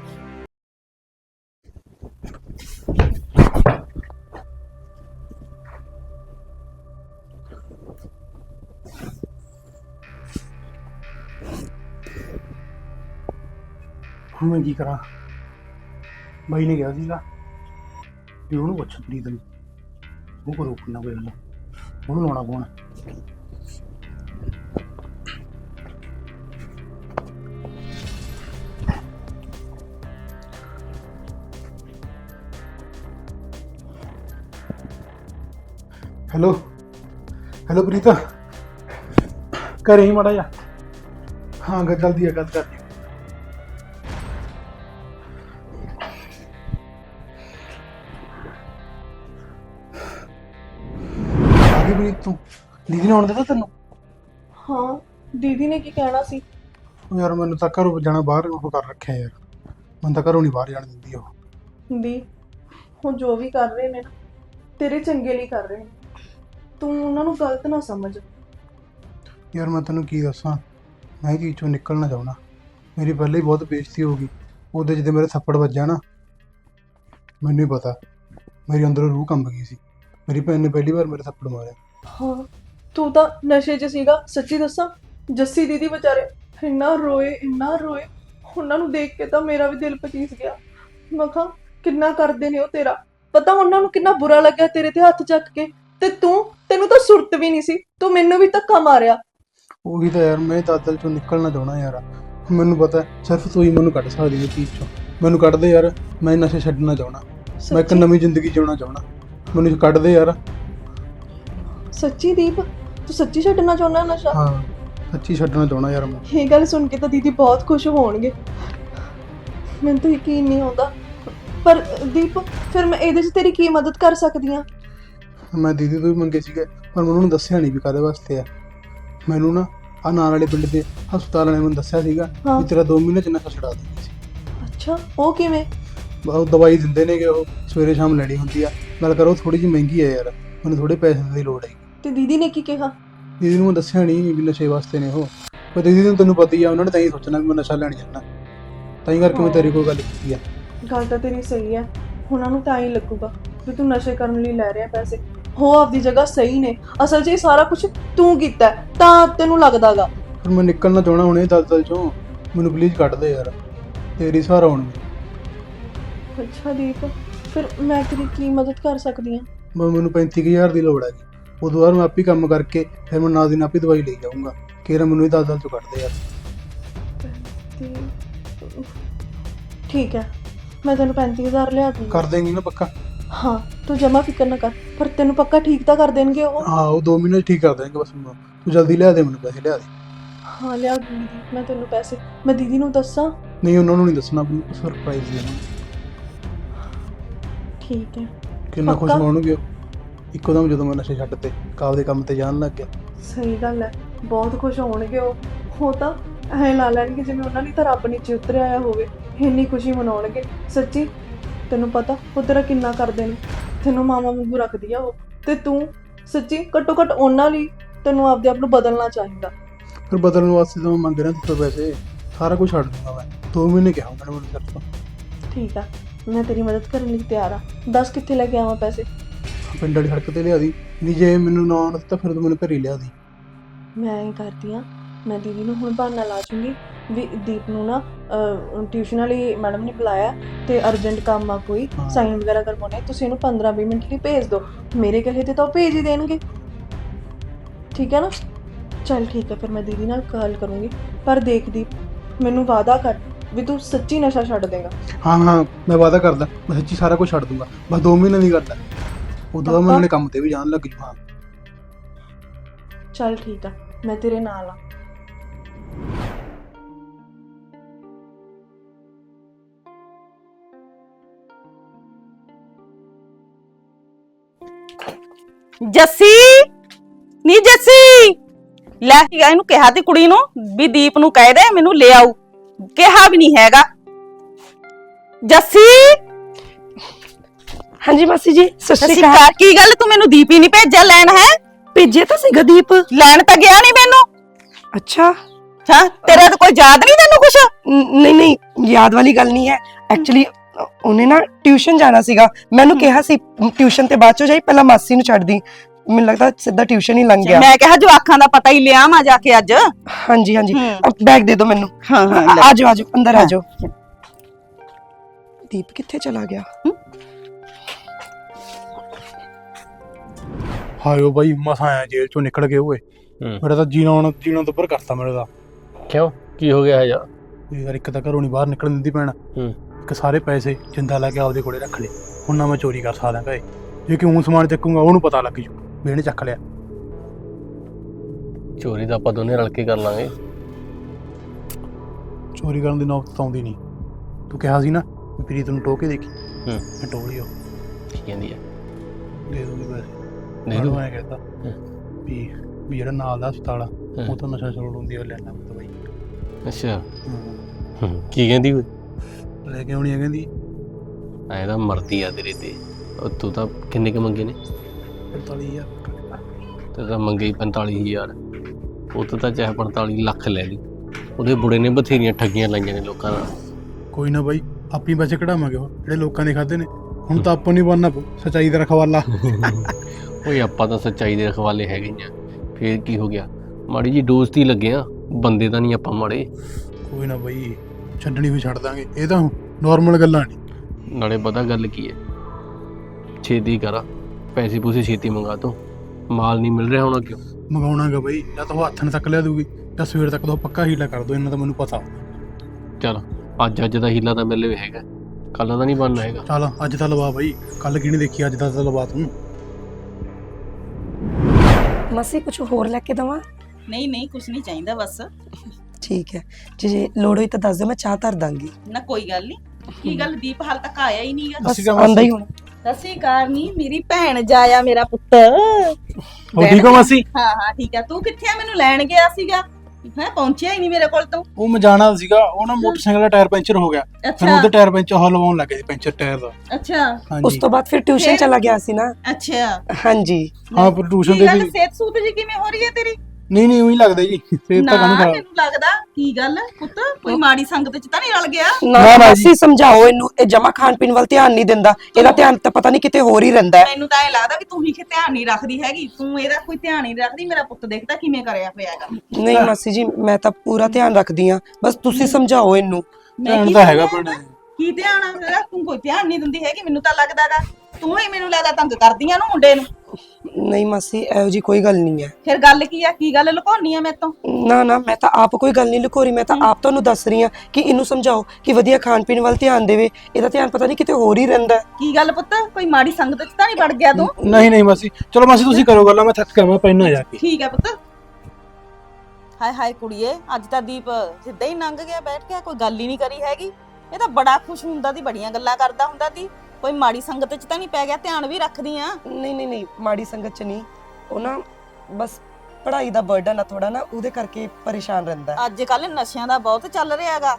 ਹੁਣ ਮੈਂ ਕੀ ਕਰਾਂ? ਬਾਈ ਨੇ ਕਿਹਾ ਸੀਗਾ ਵੀ ਉਹਨੂੰ ਪੁੱਛ ਪ੍ਰੀਤ ਨੂੰ, ਉਹ ਕੋਲ ਰੁਕਣਾ ਕੋਈ ਗੱਲ ਉਹਨੂੰ ਲਾਉਣਾ ਫੋਨ ਹੈਲੋ ਹੈਲੋ ਪ੍ਰੀਤਾ? ਘਰੇ ਹੀ ਮੜਾ ਜਾ ਹਾਂ ਗੱਲ ਜਲਦੀ ਆ ਗੱਲ ਕਰਨੀ ਆਗੀ ਪ੍ਰੀਤ ਤੂੰ? ਦੀਦੀ ਨੇ ਆਉਣ ਦਿੱਤਾ ਤੈਨੂੰ? ਹਾਂ ਦੀਦੀ ਨੇ ਕੀ ਕਹਿਣਾ ਸੀ? ਉਹ ਯਾਰ ਮੈਨੂੰ ਤਾਂ ਘਰੋਂ ਜਾਣਾ ਬਾਹਰ ਉਹ ਕਰ ਰੱਖਿਆ ਯਾਰ। ਮੈਨੂੰ ਤਾਂ ਘਰੋਂ ਨਹੀਂ ਬਾਹਰ ਜਾਣ ਦਿੰਦੀ ਉਹ। ਦੀ ਹੁਣ ਜੋ ਵੀ ਕਰ ਰਹੇ ਨੇ ਨਾ, ਤੇਰੇ ਚੰਗੇ ਲਈ ਕਰ ਰਹੇ ਨੇ। ਤੂੰ ਉਹਨਾਂ ਨੂੰ ਗਲਤ ਨਾ ਸਮਝ। ਯਾਰ ਮੈਂ ਤੈਨੂੰ ਕੀ ਦੱਸਾਂ? ਮੈਂ ਇਹ ਚੀਜ਼ ਚੋਂ ਨਿਕਲਣਾ ਚਾਹੁੰਦਾ। ਮੇਰੀ ਪਹਿਲੇ ਹੀ ਬਹੁਤ ਬੇਇੱਜ਼ਤੀ ਹੋ ਗਈ। ਉਹਦੇ ਜਿਹਦੇ ਮੇਰੇ ਥੱਪੜ ਵੱਜਾ ਨਾ ਮੈਨੂੰ ਹੀ ਪਤਾ। ਮੇਰੀ ਅੰਦਰੋਂ ਰੂਹ ਕੰਬ ਗਈ ਸੀ। ਮੇਰੀ ਭੈਣ ਨੇ ਪਹਿਲੀ ਵਾਰ ਮੇਰੇ ਥੱਪੜ ਮਾਰਿਆ ਹਾਂ ਤੂੰ ਤਾਂ ਨਸ਼ੇ 'ਚ ਸੀਗਾ ਸੱਚੀ ਦੱਸਾਂ? ਜੱਸੀ ਦੀਦੀ ਵਿਚਾਰੇ ਇੰਨਾ ਰੋਏ ਇੰਨਾ ਰੋਏ ਉਹਨਾਂ ਨੂੰ ਦੇਖ ਕੇ ਤਾਂ ਮੇਰਾ ਵੀ ਦਿਲ ਪਚੀਸ ਗਿਆ। ਮੈਂ ਕਿਹਾ ਕਿੰਨਾ ਕਰਦੇ ਨੇ ਉਹ ਤੇਰਾ? ਪਤਾ ਉਹਨਾਂ ਨੂੰ ਕਿੰਨਾ ਬੁਰਾ ਲੱਗਿਆ ਤੇਰੇ ਤੇ ਹੱਥ ਚੱਕ ਕੇ? ਤੇ ਤੂੰ ਤੈਨੂੰ ਤਾਂ ਸੁਰਤ ਵੀ ਨਹੀਂ ਸੀ। ਤੂੰ ਮੈਨੂੰ ਵੀ ਧੱਕਾ ਮਾਰਿਆ। ਉਹੀ ਤਾਂ ਯਾਰ ਮੈਂ ਦਾਦਲ ਚੋਂ ਨਿਕਲਣਾ ਚਾਹੁੰਦਾ ਯਾਰ। ਮੈਨੂੰ ਪਤਾ ਹੈ, ਸਿਰਫ ਤੂੰ ਹੀ ਮੈਨੂੰ ਕੱਢ ਸਕਦੀ ਹੈ ਇਸ ਚੀਜ਼ ਚੋਂ। ਮੈਨੂੰ ਕੱਢ ਦੇ ਯਾਰ ਮੈਂ ਨਸ਼ੇ ਛੱਡਣਾ ਚਾਹੁੰਦਾ। ਮੈਂ ਇੱਕ ਨਵੀਂ ਜ਼ਿੰਦਗੀ ਜਿਉਣਾ ਚਾਹੁੰਦਾ। ਮੈਨੂੰ ਕੱਢ ਦੇ ਯਾਰ। ਸੱਚੀ ਦੀਪ ਤੂੰ ਸੱਚੀ ਛੱਡਣਾ ਚਾਹੁੰਦਾ ਨਸ਼ਾ? ਹਾਂ ਸੱਚੀ ਛੱਡਣਾ ਚਾਹੁੰਦਾ ਯਾਰ ਮੈਂ। ਇਹ ਗੱਲ ਸੁਣ ਕੇ ਤਾਂ ਦੀਦੀ ਬਹੁਤ ਖੁਸ਼ ਹੋਣਗੇ। ਮੈਨੂੰ ਤਾਂ ਯਕੀਨ ਨਹੀਂ ਆਉਂਦਾ। ਪਰ ਦੀਪ ਫਿਰ ਮੈਂ ਇਹਦੇ 'ਚ ਤੇਰੀ ਕੀ ਮਦਦ ਕਰ ਸਕਦੀ ਆ ਮੈਂ ਦੀਦੀ ਤੋਂ ਵੀ ਮੰਗੇ ਸੀਗੇ ਪਰ ਮੈਂ ਉਹਨਾਂ ਨੂੰ ਦੱਸਿਆ ਨਹੀਂ ਵੀ ਕਾਦੇ ਵਾਸਤੇ ਆ। ਮੈਨੂੰ ਨਾ ਆ ਨਾਲ ਵਾਲੇ ਪਿੰਡ ਦੇ ਹਸਪਤਾਲ ਵਾਲਿਆਂ ਨੇ ਮੈਨੂੰ ਦੱਸਿਆ ਸੀਗਾ ਹਾਂ। ਕਿ ਤੇਰਾ 2 ਮਹੀਨੇ ਚ ਨਸ਼ਾ ਛੁਡਾ ਦਿੰਦੇ ਸੀ। ਅੱਛਾ ਉਹ ਕਿਵੇਂ? ਉਹ ਦਵਾਈ ਦਿੰਦੇ ਨੇਗੇ ਉਹ ਸਵੇਰੇ ਸ਼ਾਮ ਲੈਣੀ ਹੁੰਦੀ ਆ। ਗੱਲ ਕਰੋ ਥੋੜੀ ਜਿਹੀ ਮਹਿੰਗੀ ਆ ਯਾਰ ਮੈਨੂੰ ਥੋੜੇ ਪੈਸੇ ਦੀ ਲੋੜ ਹੈ ਤੇ ਦੀਦੀ ਨੇ ਕੀ ਕਿਹਾ? ਦੀਦੀ ਨੂੰ ਮੈਂ ਦੱਸਿਆ ਨਹੀਂ ਵੀ ਨਸ਼ੇ ਵਾਸਤੇ ਨੇ ਉਹ। ਪਰ ਦੀਦੀ ਨੂੰ ਤੈਨੂੰ ਪਤਾ ਹੀ ਆ ਉਹਨਾਂ ਨੇ ਤਾਂ ਹੀ ਸੋਚਣਾ ਵੀ ਮੈਂ ਨਸ਼ਾ ਲੈਣ ਜਾਣਾ। ਤਾਂ ਹੀ ਕਰਕੇ ਮੈਂ ਤੇਰੇ ਕੋਲ ਗੱਲ ਕੀਤੀ ਆ। ਗੱਲ ਤਾਂ ਤੇਰੀ ਸਹੀ ਹੈ ਉਹਨਾਂ ਨੂੰ ਤਾਂ ਹੀ ਲੱਗੂਗਾ ਵੀ ਤੂੰ ਨਸ਼ੇ ਕਰਨ ਲਈ ਲੈ ਰਿਹਾ ਪੈਸੇ। ਹੋ ਆਪਦੀ ਜਗ੍ਹਾ ਸਹੀ ਨੇ। ਅਸਲ 'ਚ ਇਹ ਸਾਰਾ ਕੁਝ ਤੂੰ ਕੀਤਾ ਹੈ, ਤਾਂ ਤੈਨੂੰ ਲੱਗਦਾਗਾ ਪਰ ਮੈਂ ਨਿਕਲਣਾ ਚਾਹਣਾ ਹੁਣੇ ਦਲਦਲ ਚੋਂ। ਮੈਨੂੰ ਪਲੀਜ਼ ਕੱਢ ਦੇ ਯਾਰ। ਤੇਰੀ ਸਹਾਰਾ ਹੁਣ ਅੱਛਾ ਦੀਪ ਫਿਰ ਮੈਂ ਤੇਰੀ ਕੀ ਮਦਦ ਕਰ ਸਕਦੀ ਹਾਂ ਮੈਂ ਮੈਨੂੰ 35000 ਦੀ ਲੋੜ ਹੈਗੀ। ਉਦੋਂ ਬਾਅਦ ਮੈਂ ਆਪੇ ਕੰਮ ਕਰਕੇ ਫਿਰ ਮੈਂ ਨਾਲ ਦੀ ਨਾਲ ਆਪੇ ਦਵਾਈ ਲਈ ਜਾਊਂਗਾ। ਕਿਹੜਾ ਮੈਨੂੰ ਇਹ ਦਲਦਲ ਚੋਂ ਕੱਢ ਦੇ ਯਾਰ ਤੇ ਠੀਕ ਹੈ। ਮੈਂ ਤੈਨੂੰ 35000 ਲਿਆ ਦੂੰਗੀ। ਕਰ ਦੇਂਗੀ ਨਾ ਪੱਕਾ? ਹਾਂ ਤੂੰ ਜਮਾ ਫਿਕਰ ਨਾ ਕਰ। ਪਰ ਤੈਨੂੰ ਪੱਕਾ ਠੀਕ ਤਾਂ ਕਰ ਦੇਣਗੇ ਉਹ? ਹਾਂ ਉਹ 2 ਮਹੀਨੇ 'ਚ ਠੀਕ ਕਰ ਦੇਣਗੇ ਬਸ ਮੈਨੂੰ। ਤੂੰ ਜਲਦੀ ਲਿਆ ਦੇ ਮੈਨੂੰ ਪੈਸੇ ਲਿਆ ਦੇ। ਹਾਂ ਲਿਆ ਦੂੰਗੀ। ਮੈਂ ਤੈਨੂੰ ਪੈਸੇ ਮੈਂ ਦੀਦੀ ਨੂੰ ਦੱਸਾਂ। ਨਹੀਂ ਉਹਨਾਂ ਨੂੰ ਨਹੀਂ ਦੱਸਣਾ ਮੈਨੂੰ ਸਰਪ੍ਰਾਈਜ਼ ਦੇਣਾ। ਠੀਕ ਹੈ। ਕਿੰਨਾ ਖੁਸ਼ ਪੱਕਾ? ਹੋਣਗੇ ਉਹ। ਇੱਕੋ ਦਮ ਜਦੋਂ ਮੈਂ ਨਸ਼ੇ ਛੱਡ ਤੇ ਕਾਬ ਦੇ ਕੰਮ ਤੇ ਜਾਣ ਲੱਗ ਗਿਆ। ਸਹੀ ਗੱਲ ਹੈ ਬਹੁਤ ਖੁਸ਼ ਹੋਣਗੇ ਉਹ। ਉਹ ਤਾਂ ਐਂ ਲਾ ਲੈਣਗੇ ਜਿਵੇਂ ਉਹਨਾਂ ਦੀ ਤਾਂ ਰੱਬ ਨੀਚੇ ਉਤਰਿਆ ਆਇਆ ਹੋਵੇ ਇੰਨੀ ਖੁਸ਼ੀ ਮਨਾਉਣਗੇ। ਸੱਚੀ ਤੈਨੂੰ ਪਤਾ ਉਹ ਤੇਰਾ ਕਿੰਨਾ ਕਰਦੇ ਨੇ। ਤੈਨੂੰ ਮਾਮਾ ਵਾਂਗੂ ਰੱਖਦੀ ਆ ਉਹ। ਤੇ ਤੂੰ ਸੱਚੀ ਘੱਟੋ ਘੱਟ ਉਹਨਾਂ ਲਈ ਤੈਨੂੰ ਆਪਦੇ ਆਪ ਨੂੰ ਬਦਲਣਾ ਚਾਹੀਦਾ। ਫਿਰ ਬਦਲਣ ਵਾਸਤੇ ਤਾਂ ਮੈਂ ਮੰਗ ਰਿਹਾ ਤੇ ਪੈਸੇ। ਸਾਰਾ ਕੁਝ ਛੱਡ ਦੂੰਗਾ ਮੈਂ। 2 ਮਹੀਨੇ ਕਿਹਾ ਉਹਨਾਂ ਨੇ ਮੈਨੂੰ ਸਿਰ ਤੋਂ। ਠੀਕ ਆ ਮੈਂ ਤੇਰੀ ਮਦਦ ਕਰਨ ਲਈ ਤਿਆਰ ਆ। ਦੱਸ ਕਿੱਥੇ ਲੈ ਕੇ ਆਵਾਂ ਪੈਸੇ? ਪਿੰਡ ਵਾਲੀ ਸੜਕ ਤੇ ਲਿਆ ਦੀ ਨਹੀਂ ਜੇ ਮੈਨੂੰ ਨਾ ਆਉਣ ਦਿੱਤਾ ਫਿਰ ਤੂੰ ਮੈਨੂੰ ਘਰੇ ਲਿਆ ਦੀ ਮੈਂ ਐਂ ਕਰਦੀ ਆ ਮੈਂ ਦੀਦੀ ਨੂੰ ਹੁਣ ਬਹਾਨਾ ਲਾ ਚੁੰਗੀ ਵੀ ਦੀਪ ਨੂੰ ਨਾ ਟਿਊਸ਼ਨ ਵਾਲੀ ਮੈਡਮ ਨੇ ਬੁਲਾਇਆ ਤੇ ਅਰਜੈਂਟ ਕੰਮ ਆ ਕੋਈ। ਸਾਈਨ ਵਗੈਰਾ ਕਰਵਾਉਣੇ ਤੁਸੀਂ ਇਹਨੂੰ 15-20 ਮਿੰਟ ਲਈ ਭੇਜ ਦਿਓ। ਮੇਰੇ ਕਹੇ ਤੇ ਤਾਂ ਉਹ ਭੇਜ ਹੀ ਦੇਣਗੇ। ਠੀਕ ਹੈ ਨਾ? ਚਲ ਠੀਕ ਹੈ ਫਿਰ ਮੈਂ ਦੀਦੀ ਨਾਲ ਕਾਲ ਕਰੂੰਗੀ। ਪਰ ਦੇਖ ਦੀਪ ਮੈਨੂੰ ਵਾਅਦਾ ਕਰ ਵੀ ਤੂੰ ਸੱਚੀ ਨਸ਼ਾ ਛੱਡ ਦੇਗਾ। ਹਾਂ ਹਾਂ ਮੈਂ ਵਾਅਦਾ ਕਰਦਾ ਮੈਂ ਸੱਚੀ ਸਾਰਾ ਕੁਝ ਛੱਡ ਦੂੰਗਾ। ਬਸ 2 ਮਹੀਨੇ ਦੀ ਗੱਲ ਹੈ। ਉਦੋਂ ਬਾਅਦ ਮੈਂ ਆਪਣੇ ਕੰਮ ਤੇ ਵੀ ਜਾਣ ਲੱਗ ਜੂ ਹਾਂ। ਚਲ ਠੀਕ ਆ ਮੈਂ ਤੇਰੇ ਨਾਲ ਆ। ਜੱਸੀ? ਨੀ ਜੱਸੀ? ਲੈ ਕੇ ਇਹਨੂੰ ਕਿਹਾ ਤੇ ਕੁੜੀ ਨੂੰ ਵੀ ਦੀਪ ਨੂੰ ਕਹਿ ਦੇ ਮੈਨੂੰ ਲੈ ਆਊ। ਕਿਹਾ ਵੀ ਨਹੀਂ ਹੈਗਾ। ਜੱਸੀ? ਹਾਂਜੀ ਮਾਸੀ ਜੀ ਸਤਿ ਸ਼੍ਰੀ ਜੱਸੀ ਅਕਾਲ। ਕਾ- ਕੀ ਗੱਲ? ਤੂੰ ਮੈਨੂੰ ਦੀਪ ਹੀ ਨਹੀਂ ਭੇਜਿਆ ਲੈਣ ਹੈ? ਭੇਜਿਆ ਤਾਂ ਸੀਗਾ ਦੀਪ। ਲੈਣ ਤਾਂ ਗਿਆ ਨਹੀਂ ਮੈਨੂੰ। ਅੱਛਾ। ਹਾਂ ਤੇਰਾ ਤਾਂ ਕੋਈ ਯਾਦ ਨਹੀਂ ਤੈਨੂੰ ਕੁਛ? ਨ- ਨਹੀਂ ਨਹੀਂ ਯਾਦ ਵਾਲੀ ਗੱਲ ਨਹੀਂ ਹੈ। ਐਕਚੁਅਲੀ ਉਹਨੇ ਨਾ ਟਿਊਸ਼ਨ ਜਾਣਾ ਸੀਗਾ। ਮੈਨੂੰ ਕਿਹਾ ਸੀ ਟਿਊਸ਼ਨ ਤੇ ਬਾਅਦ ਚੋਂ ਜਾਈ ਪਹਿਲਾਂ ਮਾਸੀ ਨੂੰ ਛੱਡ ਦੀ। ਮੈਨੂੰ ਲੱਗਦਾ ਸਿੱਧਾ ਟਿਊਸ਼ਨ ਹੀ ਲੰਘ ਗਿਆ। ਮੈਂ ਕਿਹਾ ਜਵਾਖਾਂ ਦਾ ਪਤਾ ਹੀ ਲਿਆ ਮਾ ਜਾ ਕੇ ਅੱਜ। ਹਾਂਜੀ ਹਾਂਜੀ। ਬੈਗ ਦੇ ਦਿਓ ਮੈਨੂੰ। ਹਾਂ। ਆ ਜਾਓ ਆ ਜਾਓ ਅੰਦਰ ਹਾਂ। ਜਾਓ। ਦੀਪ ਕਿੱਥੇ ਚਲਾ ਗਿਆ? ਹਾਇਓ ਬਾਈ ਮਸਾਂ ਆਇਆ ਜੇਲ੍ਹ ਚੋਂ ਨਿਕਲ ਕੇ ਓਏ ਹੂੰ। ਮੇਰਾ ਤਾਂ ਜੀਣਾ ਹੁਣ ਜੀਣਾ ਤੋਂ ਉੱਪਰ ਕਰਤਾ ਮੇਰੇ ਦਾ ਕਿਉਂ ਕੀ ਹੋ ਗਿਆ ਯਾਰ ਵੀ ਯਾਰ ਇੱਕ ਤਾਂ ਘਰੋਂ ਨਹੀਂ ਬਾਹਰ ਨਿਕਲਣ ਦਿੰਦੀ ਭੈਣ ਹੂੰ। ਇੱਕ ਸਾਰੇ ਪੈਸੇ ਜਿੰਦਾ ਲੈ ਕੇ ਆਪਦੇ ਕੋਲੇ ਰੱਖ ਲਏ ਹੁਣ ਨਾ ਮੈਂ ਚੋਰੀ ਕਰ ਸਕਦਾ ਘਰੇ ਜੇ ਕਿ ਉਹ ਸਮਾਨ ਚੱਕੂਗਾ ਉਹਨੂੰ ਪਤਾ ਲੱਗ ਜੂ ਵੀ ਇਹਨੇ ਚੱਕ ਲਿਆ ਚੋਰੀ ਤਾਂ ਆਪਾਂ ਦੋਨੇ ਰਲ ਕੇ ਕਰ ਲਾਂਗੇ ਚੋਰੀ ਕਰਨ ਦੀ ਨੌਬਤ ਤਾਂ ਆਉਂਦੀ ਨਹੀਂ ਤੂੰ ਕਿਹਾ ਸੀ ਨਾ ਵੀ ਪ੍ਰੀਤ ਨੂੰ ਟੋਕੇ ਦੇਖੀ ਹੂੰ। ਮੈਂ ਟੋਲੀ ਉਹ ਕੀ ਕਹਿੰਦੀ ਆ ਦੇ ਦੂੰਗੀ ਪੈਸੇ ਮੈਨੂੰ ਦੂ ਮੈਂ ਕਹਿੰਦਾ ਵੀ ਵੀ ਜਿਹੜਾ ਨਾਲ ਦਾ ਹਸਪਤਾਲ ਆ ਉਹ ਤੋਂ ਨਸ਼ਾ ਛੋੜ ਹੁੰਦੀ ਉਹ ਲੈਣਾ ਮੈਂ ਤਾਂ ਬਾਈ। ਅੱਛਾ। ਕੀ ਕਹਿੰਦੀ ਓਏ ਲੈ ਕੇ ਆਉਣੀ ਆ ਕਹਿੰਦੀ? ਐ ਤਾਂ ਮਰਦੀ ਆ ਤੇਰੇ ਤੇ। ਉਹ ਤੂੰ ਤਾਂ ਕਿੰਨੇ ਕ ਮੰਗੇ ਨੇ? 45000 ਤੇ ਤਾਂ ਮੰਗੇ ਹੀ 45000 ਉਹ ਤੋਂ ਚਾਹੇ 45 ਲੱਖ ਲੈ ਲਈ। ਉਹਦੇ ਬੁੜੇ ਨੇ ਬਥੇਰੀਆਂ ਠੱਗੀਆਂ ਲਾਈਆਂ ਨੇ ਲੋਕਾਂ ਨਾਲ। ਕੋਈ ਨਾ ਬਾਈ ਆਪੀ ਪੈਸੇ ਕਢਾਵਾਂਗੇ ਉਹ ਜਿਹੜੇ ਲੋਕਾਂ ਦੇ ਖਾਦੇ ਨੇ। ਹੁਣ ਤਾਂ ਆਪਾਂ ਨਹੀਂ ਬਣਨਾ ਸਚਾਈ ਦਾ ਰਖਵਾਲਾ। ਓਏ ਆਪਾਂ ਤਾਂ ਸੱਚਾਈ ਦੇ ਰਖਵਾਲੇ ਹੈਗੇ ਹੀ ਆ। ਫੇਰ ਕੀ ਹੋ ਗਿਆ? ਮਾੜੀ ਜੀ ਦੋਸਤੀ ਲੱਗਿਆ ਬੰਦੇ ਤਾਂ ਨਹੀਂ ਆਪਾਂ ਮਾੜੇ। ਕੋਈ ਨਾ ਬਾਈ ਛੱਡਣੀ ਵੀ ਛੱਡ ਦਾਂਗੇ। ਇਹ ਤਾਂ ਨਾਰਮਲ ਗੱਲਾਂ ਨਹੀਂ ਨਾਲੇ ਪਤਾ ਗੱਲ ਕੀ ਹੈ? ਛੇਤੀ ਕਰ ਪੈਸੇ ਪੂਸੇ ਛੇਤੀ ਮੰਗਾ ਤੂੰ। ਮਾਲ ਨਹੀਂ ਮਿਲ ਰਿਹਾ ਹੋਣਾ ਕਿਉਂ ਮੰਗਾਉਣਾਗਾ ਬਾਈ। ਜਾਂ ਤਾਂ ਉਹ ਹੱਥ ਨਾਲ ਤੱਕ ਲਿਆ ਦੂਗੀ ਜਾਂ ਸਵੇਰ ਤੱਕ ਤਾਂ ਪੱਕਾ ਹੀਲਾ ਕਰ ਦੋ। ਇਹਨਾਂ ਤਾਂ ਮੈਨੂੰ ਪਤਾ। ਚਲ ਅੱਜ ਅੱਜ ਦਾ ਹੀਲਾ ਤਾਂ ਮੇਰੇ ਲਈ ਹੈਗਾ। ਕੱਲ ਦਾ ਨਹੀਂ ਬਣਨਾ ਹੈਗਾ। ਚੱਲ ਅੱਜ ਤਾਂ ਲਵਾ ਬਾਈ। ਕੱਲ ਕੀ ਨਹੀਂ ਦੇਖੀ? ਅੱਜ ਦਾ ਤਾਂ ਲਵਾ ਤੂੰ। ਮਾਸੀ ਕੁਝ ਹੋਰ ਲੈ ਕੇ ਦਵਾਂ? ਨਹੀਂ ਨਹੀਂ ਕੁਛ ਨਹੀਂ ਚਾਹੀਦਾ ਬਸ। ਠੀਕ ਹੈ। ਜੇ ਜੇ ਲੋੜ ਹੋਈ ਤਾਂ ਦੱਸ ਦਿਓ ਮੈਂ ਚਾਹ ਧਰ ਦਾਂਗੀ। ਨਾ ਕੋਈ ਗੱਲ ਨਹੀਂ। ਕੀ ਗੱਲ ਦੀਪ ਹਾਲ ਤੱਕ ਆਇਆ ਹੀ ਨਹੀਂਗਾ ਅਸੀਂ ਬਸ ਆਂਦਾ ਹੀ ਹੁਣ। ਸਸੀ ਕਾਰਨੀ ਮੇਰੀ ਭੈਣ ਜਾਇਆ ਮੇਰਾ ਪੁੱਤ। ਉਹ ਠੀਕ ਆ ਮਾਸੀ? ਹਾਂ ਹਾਂ ਠੀਕ ਆ ਤੂੰ ਕਿੱਥੇ ਆ? ਮੈਨੂੰ ਲੈਣ ਗਿਆ ਸੀਗਾ। ਹੈ ਪਹੁੰਚਿਆ ਹੀ ਨਹੀਂ ਮੇਰੇ ਕੋਲ ਤੂੰ। ਉਹ ਮੈਂ ਜਾਣਾ ਸੀਗਾ ਉਹ ਨਾ ਮੋਟਰਸਾਈਕਲ ਦਾ ਟਾਇਰ ਪੈਂਚਰ ਹੋ ਗਿਆ। ਫਿਰ ਉਹਦੇ ਟਾਇਰ ਪੈਂਚਰ ਉਹ ਲਵਾਉਣ ਲੱਗੇ ਸੀ ਪੈਂਚਰ ਟਾਇਰ ਦਾ। ਅੱਛਾ। ਉਸ ਤੋਂ ਬਾਅਦ ਫਿਰ ਟਿਊਸ਼ਨ? ਚਲਾ ਗਿਆ ਸੀ ਨਾ। ਅੱਛਾ। ਹਾਂਜੀ। ਹਾਂ ਪਰ ਟਿਊਸ਼ਨ ਦੇ ਵੀ ਸਿਹਤ ਸੂਤ ਜੀ ਕਿਵੇਂ ਹੋ ਰਹੀ ਹੈ ਤੇਰੀ? ਨਹੀਂ ਨਹੀਂ ਉਹੀ ਲੱਗਦਾ ਜੀ। ਫੇਰ ਨਾ ਤਾਂ ਕੰਮ ਖਰਾਬ ਮੈਨੂੰ ਲੱਗਦਾ ਕੀ ਗੱਲ ਪੁੱਤ? ਕੋਈ ਮਾੜੀ ਸੰਗਤ ਚ ਤਾਂ ਨਹੀਂ ਰਲ ਗਿਆ? ਨਾ, ਨਾ ਨਾ ਜੀ। ਮਾਸੀ ਸਮਝਾਓ ਇਹਨੂੰ ਇਹ ਜਮਾ ਖਾਣ ਪੀਣ ਵੱਲ ਧਿਆਨ ਨਹੀਂ ਦਿੰਦਾ। ਇਹਦਾ ਧਿਆਨ ਤਾਂ ਪਤਾ ਨਹੀਂ ਕਿਤੇ ਹੋਰ ਹੀ ਰਹਿੰਦਾ ਹੈ। ਮੈਨੂੰ ਤਾਂ ਇਹ ਲੱਗਦਾ ਵੀ ਤੂੰ ਹੀ ਕਿ ਧਿਆਨ ਨਹੀਂ ਰੱਖਦੀ ਹੈਗੀ। ਤੂੰ ਇਹਦਾ ਕੋਈ ਧਿਆਨ ਨਹੀਂ ਰੱਖਦੀ। ਮੇਰਾ ਪੁੱਤ ਦੇਖਦਾ ਕਿਵੇਂ ਕਰਿਆ ਪਿਆ ਹੈਗਾ। ਨਹੀਂ ਮਾਸੀ ਜੀ ਮੈਂ ਤਾਂ ਪੂਰਾ ਧਿਆਨ ਰੱਖਦੀ ਆ ਬਸ ਤੁਸੀਂ ਸਮਝਾਓ ਇਹਨੂੰ। ਮੈਂ ਕੀ ਤਾਂ ਹੈਗਾ ਸਮਝਾਇਆ? ਭੈਣ। ਕੀ ਧਿਆਨ ਆ? ਮੇਰਾ ਤੂੰ ਕੋਈ ਧਿਆਨ ਨਹੀਂ ਦਿੰਦੀ ਹੈਗੀ ਮੈਨੂੰ ਤਾਂ ਲੱਗਦਾਗਾ ਤੂੰ ਹੀ ਮੈਨੂੰ ਲੱਗਦਾ ਤੰਗ ਕਰਦੀਆਂ ਨੂੰ ਮੁੰਡੇ ਨੂੰ। ਨਹੀਂ ਮਾਸੀ ਇਹੋ ਜੀ ਕੋਈ ਗੱਲ ਨਹੀਂ ਹੈ। ਫਿਰ ਗੱਲ ਕੀ ਆ? ਕੀ ਗੱਲ ਲੁਕਾਉਣੀ ਆ ਮੇਰੇ ਤੋਂ? ਨਾ ਨਾ ਮੈਂ ਤਾਂ ਆਪ ਕੋਈ ਗੱਲ ਨਹੀਂ ਲੁਕੋ ਰਹੀ ਮੈਂ ਤਾਂ ਆਪ ਤੁਹਾਨੂੰ ਦੱਸ ਰਹੀ ਹਾਂ ਕਿ ਇਹਨੂੰ ਸਮਝਾਓ ਕਿ ਵਧੀਆ ਖਾਣ ਪੀਣ ਵੱਲ ਧਿਆਨ ਦੇਵੇ। ਇਹਦਾ ਧਿਆਨ ਪਤਾ ਨਹੀਂ ਕਿਤੇ ਹੋਰ ਹੀ ਰਹਿੰਦਾ ਹੈ। ਕੀ ਗੱਲ ਪੁੱਤ? ਕੋਈ ਮਾੜੀ ਸੰਗਤ ਚ ਤਾਂ ਨਹੀਂ ਵੜ ਗਿਆ ਤੂੰ? ਨਹੀਂ ਨਹੀਂ ਮਾਸੀ। ਚਲੋ ਮਾਸੀ ਤੁਸੀਂ ਕਰੋ ਗੱਲਾਂ ਮੈਂ ਥੱਕ ਗਿਆ ਮੈਂ ਪੈਣਾ ਜਾ ਕੇ। ਠੀਕ ਹੈ ਪੁੱਤ। ਹਾਏ ਹਾਏ ਕੁੜੀਏ ਅੱਜ ਤਾਂ ਦੀਪ ਸਿੱਧਾ ਹੀ ਲੰਘ ਗਿਆ ਬੈਠ ਕੇ ਕੋਈ ਗੱਲ ਹੀ ਨਹੀਂ ਕਰੀ ਹੈਗੀ। ਇਹ ਤਾਂ ਬੜਾ ਖੁਸ਼ ਹੁੰਦਾ ਦੀ ਬੜੀਆਂ ਗੱਲਾਂ ਕਰਦਾ ਹੁੰਦਾ ਦੀ ਕੋਈ ਮਾੜੀ ਸੰਗਤ ਚ ਤਾਂ ਨਹੀਂ ਪੈ ਗਿਆ ਧਿਆਨ ਵੀ ਰੱਖਦੀ ਆ। ਨਹੀਂ ਨਹੀਂ ਨਹੀਂ ਮਾੜੀ ਸੰਗਤ ਚ ਨਹੀਂ। ਉਹ ਨਾ ਬਸ ਪੜ੍ਹਾਈ ਦਾ ਬਰਡਨ ਆ ਥੋੜਾ ਨਾ ਉਹਦੇ ਕਰਕੇ ਪਰੇਸ਼ਾਨ ਰਹਿੰਦਾ। ਹੈ। ਅੱਜ ਕੱਲ ਨਸ਼ਿਆਂ ਦਾ ਬਹੁਤ ਚੱਲ ਰਿਹਾਗਾ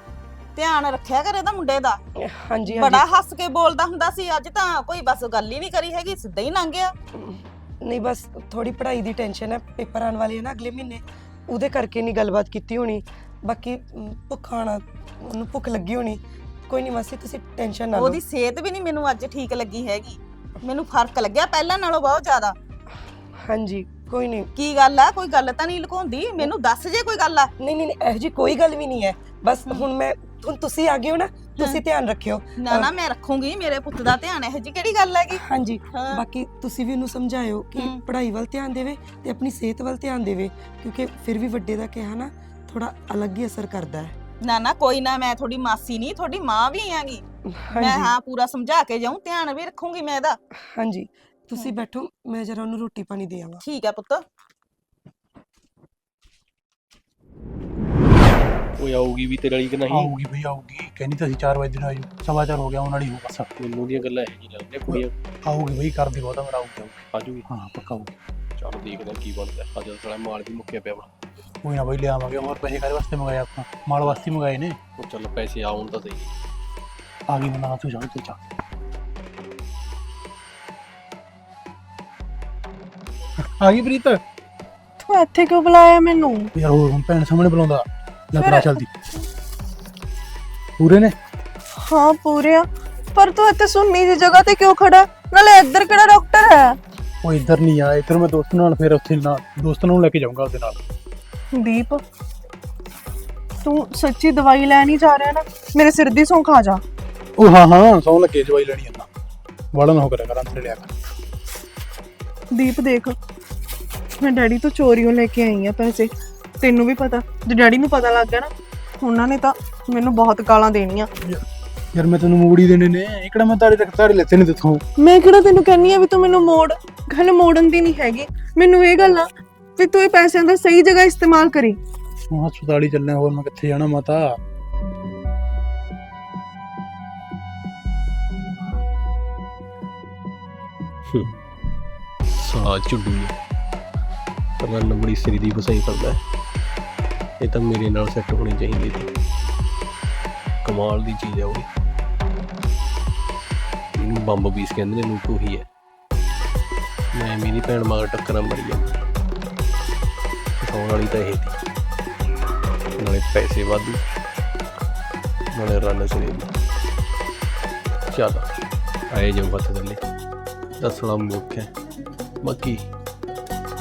ਧਿਆਨ ਰੱਖਿਆ ਕਰ ਇਹਦਾ ਮੁੰਡੇ ਦਾ। ਹਾਂਜੀ ਹਾਂਜੀ। ਬੜਾ ਹੱਸ ਕੇ ਬੋਲਦਾ ਹੁੰਦਾ ਸੀ ਅੱਜ ਤਾਂ ਕੋਈ ਬਸ ਗੱਲ ਹੀ ਨਹੀਂ ਕਰੀ ਹੈਗੀ ਸਿੱਧਾ ਹੀ ਲੰਘ ਗਿਆ। ਨਹੀਂ ਬਸ ਥੋੜੀ ਪੜ੍ਹਾਈ ਦੀ ਟੈਨਸ਼ਨ ਹੈ ਪੇਪਰ ਆਉਣ ਵਾਲੇ ਨਾ ਅਗਲੇ ਮਹੀਨੇ। ਉਹਦੇ ਕਰਕੇ ਨਹੀਂ ਗੱਲਬਾਤ ਕੀਤੀ ਹੋਣੀ। ਬਾਕੀ ਮ, ਭੁੱਖ ਆਣਾ ਉਹਨੂੰ ਭੁੱਖ ਲੱਗੀ ਹੋਣੀ। ਕੋਈ ਨਹੀਂ ਮਾਸੀ ਤੁਸੀਂ ਟੈਨਸ਼ਨ ਨਾ ਲਓ। ਉਹਦੀ ਸਿਹਤ ਵੀ ਨਹੀਂ ਮੈਨੂੰ ਅੱਜ ਠੀਕ ਲੱਗੀ ਹੈਗੀ। ਮੈਨੂੰ ਫ਼ਰਕ ਲੱਗਿਆ ਪਹਿਲਾਂ ਨਾਲੋਂ ਬਹੁਤ ਜ਼ਿਆਦਾ। ਹਾਂਜੀ ਕੋਈ ਨਹੀਂ ਕੀ ਗੱਲ ਆ? ਕੋਈ ਗੱਲ ਤਾਂ ਨਹੀਂ ਲੁਕਾਉਂਦੀ? ਮੈਨੂੰ ਦੱਸ ਜੇ ਕੋਈ ਗੱਲ ਆ। ਨਹੀਂ ਨਹੀਂ ਨਹੀਂ, ਇਹੋ ਜੀ ਕੋਈ ਗੱਲ ਵੀ ਨਹੀਂ ਹੈ। ਬਸ ਹੁਣ ਮੈਂ ਹੁਣ ਤੁਸੀਂ ਆ ਗਏ ਹੋ ਨਾ ਤੁਸੀਂ ਧਿਆਨ ਰੱਖਿਓ। ਨਾ ਨਾ ਮੈਂ ਰੱਖੂੰਗੀ ਮੇਰੇ ਪੁੱਤ ਦਾ ਧਿਆਨ ਇਹੋ ਜੀ ਕਿਹੜੀ ਗੱਲ ਹੈਗੀ? ਹਾਂਜੀ ਹਾਂ। ਬਾਕੀ ਤੁਸੀਂ ਵੀ ਉਹਨੂੰ ਸਮਝਾਇਓ ਕਿ ਹਮ। ਪੜ੍ਹਾਈ ਵੱਲ ਧਿਆਨ ਦੇਵੇ ਤੇ ਆਪਣੀ ਸਿਹਤ ਵੱਲ ਧਿਆਨ ਦੇਵੇ ਕਿਉਂਕਿ ਫਿਰ ਵੀ ਵੱਡੇ ਦਾ ਕਿਹਾ ਨਾ ਥੋੜਾ ਅਲੱਗ ਹੀ ਅਸਰ ਕਰਦਾ ਹੈ। ਨਾ ਨਾ ਕੋਈ ਨਾ ਮੈਂ ਤੁਹਾਡੀ ਮਾਸੀ ਨਹੀਂ ਤੁਹਾਡੀ ਮਾਂ ਵੀ ਆਂਗੀ ਮੈਂ ਹਾਂਜੀ। ਹਾਂ ਪੂਰਾ ਸਮਝਾ ਕੇ ਜਾਊਂ ਧਿਆਨ ਵੀ ਰੱਖੂੰਗੀ ਮੈਂ ਇਹਦਾ। ਹਾਂਜੀ ਤੁਸੀਂ ਬੈਠੋ ਮੈਂ ਜਰਾ ਉਹਨੂੰ ਰੋਟੀ ਪਾਣੀ ਦੇ ਆਵਾਂ। ਠੀਕ ਹੈ ਪੁੱਤ। ਉਹ ਆਊਗੀ ਵੀ ਤੇਰੇ ਵਾਲੀ ਕਿ ਨਹੀਂ? ਆਊਗੀ ਬਈ ਆਊਗੀ। ਕਹਿੰਦੀ ਤਾਂ ਅਸੀਂ 4 ਵਜੇ ਦਿਨ ਆਜੂ ਸਵਾ ਚਾਰ ਹੋ ਗਿਆ ਉਹਨਾਂ ਵਾਲੀ ਹੋ ਬਸ। ਮੈਨੂੰ ਦੀਆਂ ਗੱਲਾਂ ਇਹ ਨਹੀਂ ਲੱਗਦੀਆਂ ਕੁੜੀਆਂ। ਆਊਗੀ ਬਈ ਕਰਦੇ ਬਹੁਤਾ ਮੇਰਾ ਆਊਗੀ ਆਊਗੀ। ਆਜੂਗੀ। ਹਾਂ ਪੱਕਾ ਆਊਗੀ। ਚਲ ਦੇਖਦੇ ਹਾਂ ਕੀ ਬਣਦਾ। ਅੱਜ ਸਾਲਾ ਮਾਲ ਵੀ ਮੁੱਕਿਆ ਪਿਆ ਵਾ। ਕੋਈ ਨਾ ਬਈ ਲਿਆਵਾਂਗੇ ਹੋਰ ਪੈਸੇ ਕਾਹਦੇ ਵਾਸਤੇ ਮੰਗਾਏ ਆਪਾਂ। ਮਾਲ ਵਾਸਤੇ ਮੰਗਾਏ ਨੇ। ਉਹ ਚੱਲ ਪੈਸੇ ਆਉਣ ਤਾਂ ਸਹੀ ਆ ਗਈ ਮਨਾ ਤੂੰ ਜਾ ਤੂੰ ਜਾ। ਆ ਗਈ ਪ੍ਰੀਤ। ਤੂੰ ਇੱਥੇ ਕਿਉਂ ਬੁਲਾਇਆ ਮੈਨੂੰ? ਯਾਰ ਹੋਰ ਹੁਣ ਭੈਣ ਸਾਹਮਣੇ ਬੁਲਾਉਂਦਾ। ਲੈ ਫਿਰ- ਭਰਾ ਚਲਦੀ। ਪੂਰੇ ਨੇ? ਹਾਂ ਪੂਰੇ ਆ। ਪਰ ਤੂੰ ਇੱਥੇ ਸੁੰਨੀ ਦੀ ਜਗ੍ਹਾ ਤੇ ਕਿਉਂ ਖੜਾ? ਨਾਲੇ ਇੱਧਰ ਕਿਹੜਾ ਡਾਕਟਰ ਹੈ? ਉਹ ਇੱਧਰ ਨਹੀਂ ਆ ਇੱਧਰ ਮੈਂ ਦੋਸਤ ਨਾਲ ਫਿਰ ਉੱਥੇ ਨਾਲ ਦੋਸਤ ਨੂੰ ਲੈ ਕੇ ਜਾਊਂਗਾ ਉਹਦੇ ਨਾਲ। ਦੀਪ ਤੂੰ ਸੱਚੀ ਦਵਾਈ ਲੈਣ ਹੀ ਜਾ ਰਿਹਾ ਨਾ ਮੇਰੇ ਸਿਰ ਦੀ ਸੌਂ ਖਾ ਜਾ। ਉਹ ਹਾਂ ਹਾਂ ਸੌਂ ਲੱਗੇ ਜਵਾਈ ਲੈਣੀ ਅੰਨਾ ਨਾ ਹੋ ਕਰਿਆ ਕਰ ਅੰਦਰ ਲਿਆ ਕਰ। ਦੀਪ ਦੇਖ ਮੈਂ ਡੈਡੀ ਤੋਂ ਚੋਰੀਓਂ ਲੈ ਕੇ ਆਈ ਆ ਪੈਸੇ। ਤੈਨੂੰ ਵੀ ਪਤਾ ਜੇ ਡੈਡੀ ਨੂੰ ਪਤਾ ਲੱਗ ਗਿਆ ਨਾ ਉਹਨਾਂ ਨੇ ਤਾਂ ਮੈਨੂੰ ਬਹੁਤ ਗਾਲਾਂ ਦੇਣੀਆਂ। ਯਾਰ ਮੈਂ ਤੈਨੂੰ ਮੂੜੀ ਦੇਣੇ ਨੇ ਇਕੜਾ ਮੈਂ ਤਾਰੇ ਤੱਕ ਤਾਰੇ ਲੈਤੇ ਨੇ ਤੇਥੋਂ? ਮੈਂ ਕਿਹੜਾ ਤੈਨੂੰ ਕਹਿੰਨੀ ਆ ਵੀ ਤੂੰ ਮੈਨੂੰ ਮੋੜ ਗੱਲ ਮੋੜਨ ਦੀ ਨਹੀਂ ਹੈਗੀ। ਮੈਨੂੰ ਇਹ ਗੱਲ ਆ ਵੀ ਤੂੰ ਇਹ ਪੈਸਿਆਂ ਦਾ ਸਹੀ ਜਗ੍ਹਾ ਇਸਤੇਮਾਲ ਕਰੀ। ਹੁਣ ਹਸਪਤਾਲ ਹੀ ਚੱਲਣਾ ਹੋਰ ਮੈਂ ਕਿੱਥੇ ਜਾਣਾ ਮਾਤਾ? ਸਾਲਾ ਝੁੱਡੂ ਪਰ ਨੰਬੜੀ ਸਿਰ ਦੀ ਫਸਾਈ ਕਰਦਾ ਹੈ। ਇਹ ਤਾਂ ਮੇਰੇ ਨਾਲ ਸੈੱਟ ਹੋਣੀ ਚਾਹੀਦੀ ਸੀ। ਕਮਾਲ ਦੀ ਚੀਜ਼ ਹੈ ਉਹ। ਇਹਨੂੰ ਬੰਬ ਪੀਸ ਕਹਿੰਦੇ ਨੇ ਲੂਟੂ ਹੀ ਹੈ। ਮੈਂ ਮੇਰੀ ਭੈਣ ਮਗਰ ਟੱਕਰਾਂ ਮਰੀ ਆ ਫਸਾਉਣ ਵਾਲੀ ਤਾਂ ਇਹ ਸੀ। ਨਾਲੇ ਪੈਸੇ ਵਾਧੂ। ਨਾਲੇ ਰਨ ਸਿਰੇ ਦੀ ਚੱਲ ਆਏ ਜੋ ਬੱਤ ਥੱਲੇ। ਦੱਸਣਾ ਮੁੱਖ ਹੈ। ਬਾਕੀ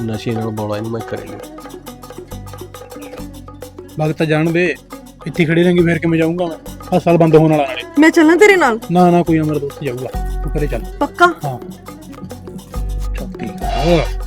ਨਸ਼ੇ ਨਾਲ ਬੋਲਾ ਇਹਨੂੰ ਮੈਂ ਕਰੇ ਨਹੀਂ ਵਕਤ ਤਾਂ ਜਾਣ ਦੇ ਇੱਥੇ ਖੜੇ ਰਹਿਣਗੇ ਫਿਰ ਕਿਵੇਂ ਜਾਊਂਗਾ ਮੈਂ? ਹਸਪਤਾਲ ਬੰਦ ਹੋਣ ਵਾਲਾ ਨਾਲੇ। ਮੈਂ ਚੱਲਾਂ ਤੇਰੇ ਨਾਲ? ਨਾ ਨਾ ਕੋਈ ਨਾ ਮੇਰਾ ਦੋਸਤ ਜਾਊਗਾ। ਤੂੰ ਘਰੇ ਚੱਲ। ਪੱਕਾ? ਹਾਂ। ਚੱਲ ਠੀਕ ਆ।